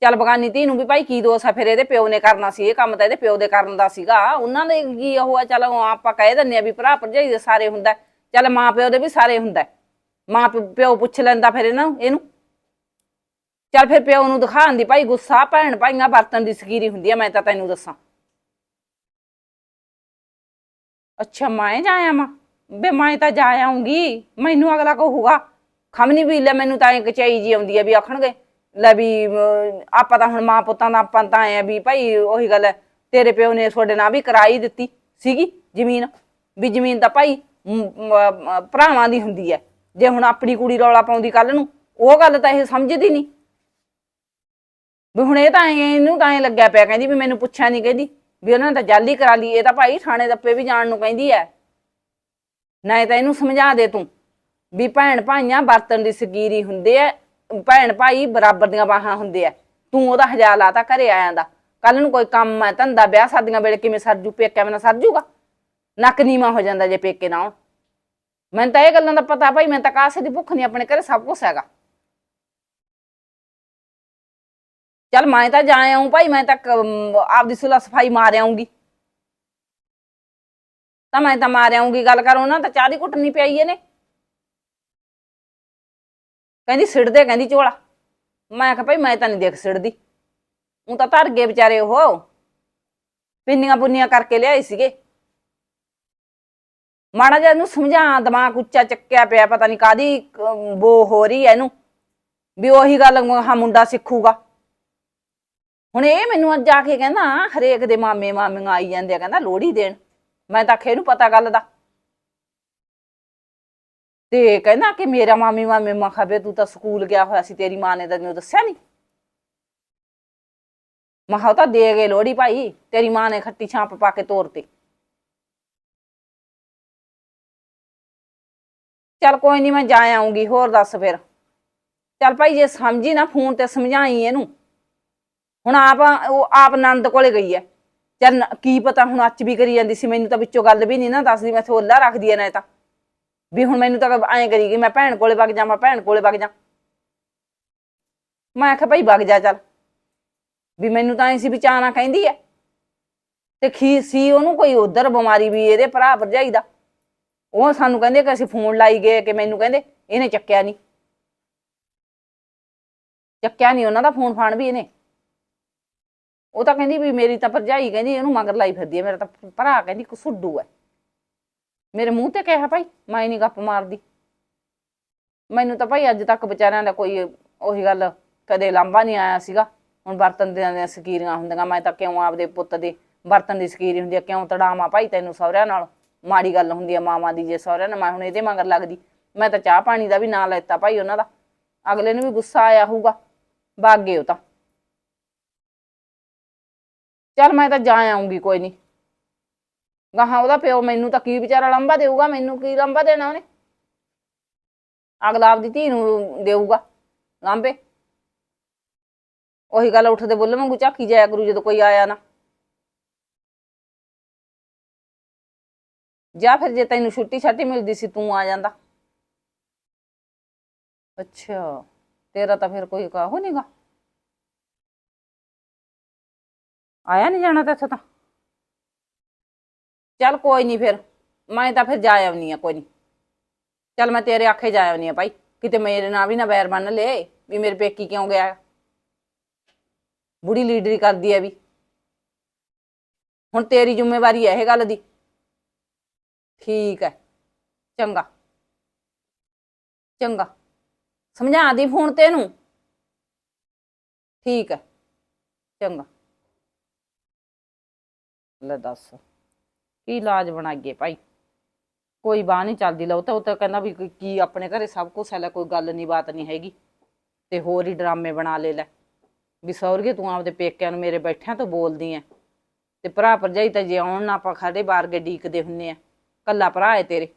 ਚੱਲ ਬਗਾਨੀ ਧੀ ਨੂੰ ਵੀ ਭਾਈ ਕੀ ਦੋਸ ਆ, ਫਿਰ ਇਹਦੇ ਪਿਓ ਨੇ ਕਰਨਾ ਸੀ, ਇਹ ਕੰਮ ਤਾਂ ਇਹਦੇ ਪਿਓ ਦੇ ਕਰਨ ਦਾ ਸੀਗਾ। ਉਹਨਾਂ ਦੇ ਕੀ ਉਹ ਆ, ਚੱਲ ਆਪਾਂ ਕਹਿ ਦਿੰਨੇ ਆ ਵੀ ਭਰਾ ਭਰਜਾਈ ਦੇ ਸਾਰੇ ਹੁੰਦਾ ਚੱਲ ਮਾਂ ਪਿਓ ਦੇ ਵੀ ਸਾਰੇ ਹੁੰਦਾ ਮਾਂ ਪਿਓ- ਪਿਓ ਪੁੱਛ ਲੈਂਦਾ ਫਿਰ ਇਹਨਾਂ ਨੂੰ, ਇਹਨੂੰ। ਚੱਲ ਫਿਰ ਪਿਓ ਨੂੰ ਦਿਖਾਉਣ ਦੀ ਭਾਈ ਗੁੱਸਾ, ਭੈਣ ਭਾਈਆਂ ਵਰਤਨ ਦੀ ਸਕੀਰੀ ਹੁੰਦੀ ਆ ਮੈਂ ਤਾਂ ਤੈਨੂੰ ਦੱਸਾਂ। ਅੱਛਾ, ਮੈਂ ਜਾਇਆ ਮਾਂ ਬੇ, ਮੈਂ ਤਾਂ ਜਾ ਆਉਂਗੀ। ਮੈਨੂੰ ਅਗਲਾ ਕਹੂਗਾ ਖਮਨੀ ਵੀ ਲੈ ਮੈਨੂੰ ਤਾਂ ਇੱਕ ਚਾਈ ਜੀ ਆਉਂਦੀ ਆ ਵੀ ਆਖਣਗੇ, ਲੈ ਵੀ ਆਪਾਂ ਤਾਂ ਹੁਣ ਮਾਂ ਪੁੱਤਾਂ ਦਾ, ਆਪਾਂ ਤਾਂ ਆਏ ਆ ਵੀ ਭਾਈ, ਉਹੀ ਗੱਲ ਹੈ। ਤੇਰੇ ਪਿਓ ਨੇ ਤੁਹਾਡੇ ਨਾਲ ਵੀ ਕਰਾਈ ਦਿੱਤੀ ਸੀਗੀ ਜ਼ਮੀਨ। ਵੀ ਜ਼ਮੀਨ ਤਾਂ ਭਾਈ ਭਰਾਵਾਂ ਦੀ ਹੁੰਦੀ ਹੈ। ਜੇ ਹੁਣ ਆਪਣੀ ਕੁੜੀ ਰੌਲਾ ਪਾਉਂਦੀ ਕੱਲ ਨੂੰ, ਉਹ ਗੱਲ ਤਾਂ ਇਹ ਸਮਝਦੀ ਨਹੀਂ ਵੀ ਹੁਣ ਇਹ ਤਾਂ ਇਹਨੂੰ ਤਾਂ ਐ ਲੱਗਿਆ ਪਿਆ, ਕਹਿੰਦੀ ਵੀ ਮੈਨੂੰ ਪੁੱਛਿਆ ਨਹੀਂ ਕਹਿੰਦੀ ਵੀ ਉਹਨਾਂ ਨੇ ਤਾਂ ਜਾਲੀ ਕਰਾ ਲਈ, ਇਹ ਤਾਂ ਭਾਈ ਥਾਣੇ ਦੱਪੇ ਵੀ ਜਾਣ ਨੂੰ ਕਹਿੰਦੀ ਐ। ਨਾ ਤਾਂ ਇਹਨੂੰ ਸਮਝਾ ਦੇ ਤੂੰ ਵੀ ਭੈਣ ਭਾਈਆਂ ਵਰਤਨ ਦੀ ਸਕੀਰੀ ਹੁੰਦੇ ਐ, ਭੈਣ ਭਾਈ ਬਰਾਬਰ ਦੀਆਂ ਬਾਹਾਂ ਹੁੰਦੇ ਐ। ਤੂੰ ਉਹਦਾ ਹਜਾ ਲਾਤਾ ਘਰੇ ਆ ਦਾ। ਕੱਲ ਨੂੰ ਕੋਈ ਕੰਮ ਐ, ਧੰਦਾ ਵਿਆਹ ਸ਼ਾਦੀਆਂ ਵੇਲੇ ਕਿਵੇਂ ਸਰਜੂ ਪੇਕਿਆ ਬਿਨਾਂ ਸਰਜੂਗਾ ਨੱਕ ਨੀਵਾ ਹੋ ਜਾਂਦਾ ਜੇ ਪੇਕੇ ਨਾ ਹੋਣ ਮੈਨੂੰ ਤਾਂ ਇਹ ਗੱਲਾਂ ਦਾ ਪਤਾ ਭਾਈ ਮੈਂ ਤਾਂ ਕਾਸੇ ਦੀ ਭੁੱਖ ਨਹੀਂ ਆਪਣੇ ਘਰੇ, ਸਭ ਕੁਝ ਹੈਗਾ। ਚੱਲ ਮੈਂ ਤਾਂ ਜਾ ਆਉਂ ਭਾਈ, ਮੈਂ ਤਾਂ ਕ- ਆਪਦੀ ਸੁਲਾ ਸਫ਼ਾਈ ਮਾਰ ਆਉਂਗੀ ਤਾਂ ਮੈਂ ਤਾਂ ਮਾਰ ਆਉਂਗੀ ਗੱਲ ਕਰ ਉਹਨਾਂ ਤਾਂ ਚਾਹ ਦੀ ਘੁੱਟ ਪਿਆਈ ਇਹਨੇ। ਕਹਿੰਦੀ ਸਿੜਦੇ, ਕਹਿੰਦੀ ਝੋਲਾ। ਮੈਂ ਕਿਹਾ ਭਾਈ, ਮੈਂ ਤਾਂ ਨਹੀਂ ਦੇਖ ਸਿੜਦੀ। ਉਹ ਤਾਂ ਧਰ ਗਏ ਵਿਚਾਰੇ ਉਹ। ਪਿੰਨੀਆਂ ਪੁੰਨੀਆਂ ਕਰਕੇ ਲਿਆਏ ਸੀਗੇ। ਮਾੜਾ ਜਿਹਾ ਇਹਨੂੰ ਸਮਝਾ, ਦਿਮਾਗ ਉੱਚਾ ਚੱਕਿਆ ਪਿਆ, ਪਤਾ ਨਹੀਂ ਕਾਦੀ ਬੋ ਹੋ ਰਹੀ ਐ ਇਹਨੂੰ। ਵੀ ਉਹੀ ਗੱਲ ਹਾਂ ਮੁੰਡਾ ਸਿੱਖੂਗਾ। ਹੁਣ ਇਹ ਮੈਨੂੰ ਅੱਜ ਆ ਕੇ ਕਹਿੰਦਾ, ਹਰੇਕ ਦੇ ਮਾਮੇ ਮਾਮੀਆਂ ਆਈ ਜਾਂਦੇ ਆ, ਕਹਿੰਦਾ ਲੋਹੜੀ ਦੇਣ। ਮੈਂ ਤਾਂ ਖੇ ਨੂੰ ਪਤਾ ਗੱਲ ਦਾ। ਤੇ ਕਹਿੰਦਾ ਕਿ ਮੇਰਾ ਮਾਮੀ ਮਾਮੇ ਮਾ ਖਬੇ ਤੂੰ ਤਾਂ ਸਕੂਲ ਗਿਆ ਹੋਇਆ ਸੀ, ਤੇਰੀ ਮਾਂ ਨੇ ਤਾਂ ਮੈਨੂੰ ਦੱਸਿਆ ਨਹੀਂ ਮਹਾ ਉਹ ਤਾਂ ਦੇ ਗਏ ਲੋਹੜੀ ਭਾਈ, ਤੇਰੀ ਮਾਂ ਨੇ ਖੱਟੀ ਛਾਂਪ ਪਾ ਕੇ ਤੋਰਤੇ ਚੱਲ ਕੋਈ ਨਹੀਂ ਮੈਂ ਜਾ ਆਉਂਗੀ ਹੋਰ ਦੱਸ ਫਿਰ। ਚੱਲ ਭਾਈ, ਜੇ ਸਮਝੀ ਨਾ, ਫੋਨ ਤੇ ਸਮਝਾਈ ਇਹਨੂੰ। ਹੁਣ ਆਪ, ਉਹ ਆਪ ਆਨੰਦ ਕੋਲੇ ਗਈ ਐ। ਚੱਲ ਕੀ ਪਤਾ ਹੁਣ ਅੱਜ ਵੀ ਕਰੀ ਜਾਂਦੀ ਸੀ, ਮੈਨੂੰ ਤਾਂ ਵਿੱਚੋਂ ਗੱਲ ਵੀ ਨਹੀਂ ਨਾ ਦੱਸਦੀ, ਮੈਂ ਥੋਲਾ ਰੱਖਦੀ ਐ ਨਾ ਤਾਂ। ਵੀ ਹੁਣ ਮੈਨੂੰ ਤਾਂ ਐਂ ਕਰੀ ਗਈ, ਮੈਂ ਭੈਣ ਕੋਲੇ ਵਗ ਜਾ, ਮੈਂ ਭੈਣ ਕੋਲੇ ਵਗ ਜਾ। ਮੈਂ ਆਖਿਆ ਭਾਈ ਵਗ ਜਾ ਚੱਲ। ਵੀ ਮੈਨੂੰ ਤਾਂ ਐਂ ਸੀ ਵੀ ਚਾਣਾ ਕਹਿੰਦੀ ਐ। ਤੇ ਖੀ, ਸੀ ਉਹਨੂੰ ਕੋਈ ਉਧਰ ਬਿਮਾਰੀ ਵੀ ਇਹਦੇ ਭਰਾ ਭਰਜਾਈ ਦਾ। ਉਹ ਸਾਨੂੰ ਕਹਿੰਦੇ ਕਿ ਅਸੀਂ ਫੋਨ ਲਾਈ ਗਏ ਕਿ ਮੈਨੂੰ ਕਹਿੰਦੇ, ਇਹਨੇ ਚੱਕਿਆ ਨਹੀਂ ਚੱਕਿਆ ਨਹੀਂ ਉਹਨਾਂ ਦਾ ਫੋਨ ਫਾਨ ਵੀ ਇਹਨੇ। ਉਹ ਤਾਂ ਕਹਿੰਦੀ ਵੀ ਮੇਰੀ ਤਾਂ ਭਰਜਾਈ ਕਹਿੰਦੀ ਇਹਨੂੰ ਮਗਰ ਲਾਈ ਫਿਰਦੀ ਹੈ, ਮੇਰਾ ਤਾਂ ਭਰਾ ਕਹਿੰਦੀ ਕਸੁੱਡੂ ਹੈ। ਮੇਰੇ ਮੂੰਹ ਤੇ ਕਿਹਾ ਭਾਈ, ਮੈਂ ਨਹੀਂ ਗੱਪ ਮਾਰਦੀ। ਮੈਨੂੰ ਤਾਂ ਭਾਈ ਅੱਜ ਤੱਕ ਵਿਚਾਰਿਆਂ ਦਾ ਕੋਈ ਉਹੀ ਗੱਲ ਕਦੇ ਲਾਂਭਾ ਨਹੀਂ ਆਇਆ ਸੀਗਾ। ਹੁਣ ਬਰਤਨ ਦੀਆਂ ਸਕੀਰੀਆਂ ਹੁੰਦੀਆਂ, ਮੈਂ ਤਾਂ ਕਿਉਂ ਆਪਦੇ ਪੁੱਤ ਦੇ ਬਰਤਨ ਦੀ ਸਕੀਰੀ ਹੁੰਦੀ ਆ ਕਿਉਂ ਤੜਾਵਾਂ ਭਾਈ ਤੈਨੂੰ ਸਹੁਰਿਆਂ ਨਾਲ? ਮਾੜੀ ਗੱਲ ਹੁੰਦੀ ਆ ਮਾਵਾਂ ਦੀ ਜੇ ਸਹੁਰਿਆਂ ਨਾਲ, ਮੈਂ ਹੁਣ ਇਹਦੇ ਮਗਰ ਲੱਗਦੀ। ਮੈਂ ਤਾਂ ਚਾਹ ਪਾਣੀ ਦਾ ਵੀ ਨਾਂ ਲੈਤਾ ਭਾਈ ਉਹਨਾਂ ਦਾ। ਅਗਲੇ ਨੂੰ ਵੀ ਗੁੱਸਾ ਆਇਆ ਹੋਊਗਾ। ਭਾਗੇ ਉਹ ਤਾਂ। ਚੱਲ ਮੈਂ ਤਾਂ ਜਾ ਆਉਂਗੀ ਕੋਈ ਨਹੀਂ ਗਾਹਾਂ ਉਹਦਾ ਪਿਓ ਮੈਨੂੰ ਤਾਂ ਕੀ ਵਿਚਾਰਾ ਲੰਬਾ ਦੇਊਗਾ, ਮੈਨੂੰ ਕੀ ਲੰਬਾ ਦੇਣਾ ਉਹਨੇ? ਅਗਲਾ ਆਪਦੀ ਧੀ ਨੂੰ ਦੇਊਗਾ ਲਾਂਬੇ ਉਹੀ ਗੱਲ ਉੱਠਦੇ ਬੁੱਲ ਵਾਂਗੂ ਝਾਕੀ ਜਾਇਆ ਕਰੂ ਜਦੋਂ ਕੋਈ ਆਇਆ ਨਾ। ਜਾਂ ਫਿਰ ਜੇ ਤੈਨੂੰ ਛੁੱਟੀ ਛਾਟੀ ਮਿਲਦੀ ਸੀ, ਤੂੰ ਆ ਜਾਂਦਾ। ਅੱਛਾ, ਤੇਰਾ ਤਾਂ ਫਿਰ ਕੋਈ ਕਾਹੋ ਨਹੀਂਗਾ ਆਇਆ ਨਹੀਂ ਜਾਣਾ ਤਾਂ ਇੱਥੇ ਤਾਂ? ਚੱਲ ਕੋਈ ਨਹੀਂ ਫਿਰ, ਮੈਂ ਤਾਂ ਫਿਰ ਜਾ ਆਉਣੀ ਆ ਕੋਈ ਨਹੀਂ ਚੱਲ ਮੈਂ ਤੇਰੇ ਆਖੇ ਜਾ ਆਉਣੀ ਆ ਭਾਈ, ਕਿਤੇ ਮੇਰੇ ਨਾਲ ਵੀ ਨਾ ਵੈਰ ਬੰਨ ਲੈ, ਵੀ ਮੇਰੇ ਪੇਕੀ ਕਿਉਂ ਗਿਆ? ਬੁੜੀ ਲੀਡਰੀ ਕਰਦੀ ਐ ਵੀ। ਹੁਣ ਤੇਰੀ ਜ਼ਿੰਮੇਵਾਰੀ ਐ ਇਹ ਗੱਲ ਦੀ। ਠੀਕ ਐ ਚੰਗਾ। ਚੰਗਾ। ਸਮਝਾ ਦੀ ਫੋਨ ਤੇ ਇਹਨੂੰ ਠੀਕ ਐ ਚੰਗਾ। ਲੈ ਦੱਸ। ਕੀ ਇਲਾਜ ਬਣਾਈਏ ਭਾਈ? ਕੋਈ ਬਾਹ ਨਹੀਂ ਚੱਲਦੀ ਲਓ ਤਾਂ ਉਹ ਤਾਂ ਕਹਿੰਦਾ ਵੀ ਕੀ- ਆਪਣੇ ਘਰੇ ਸਭ ਕੁਛ ਹੈ, ਲੈ ਕੋਈ ਗੱਲ ਨਹੀਂ ਬਾਤ ਨਹੀਂ ਹੈਗੀ। ਤੇ ਹੋਰ ਹੀ ਡਰਾਮੇ ਬਣਾ ਲੈ ਲੈ। ਵੀ ਸੌਰਗੇ, ਤੂੰ ਆਪਦੇ ਪੇਕਿਆਂ ਨੂੰ ਮੇਰੇ ਬੈਠਿਆਂ ਤੋਂ ਬੋਲਦੀ ਐ। ਤੇ ਭਰਾ ਭਰਜਾਈ ਤਾਂ ਜੇ ਆਉਣ ਨਾ ਆਪਾਂ ਖੜੇ ਬਾਹਰ ਗੱਡੀ ਡੀਕਦੇ ਹੁੰਨੇ ਆ ਕੱਲਾ ਭਰਾ ਏ ਤੇਰੇ।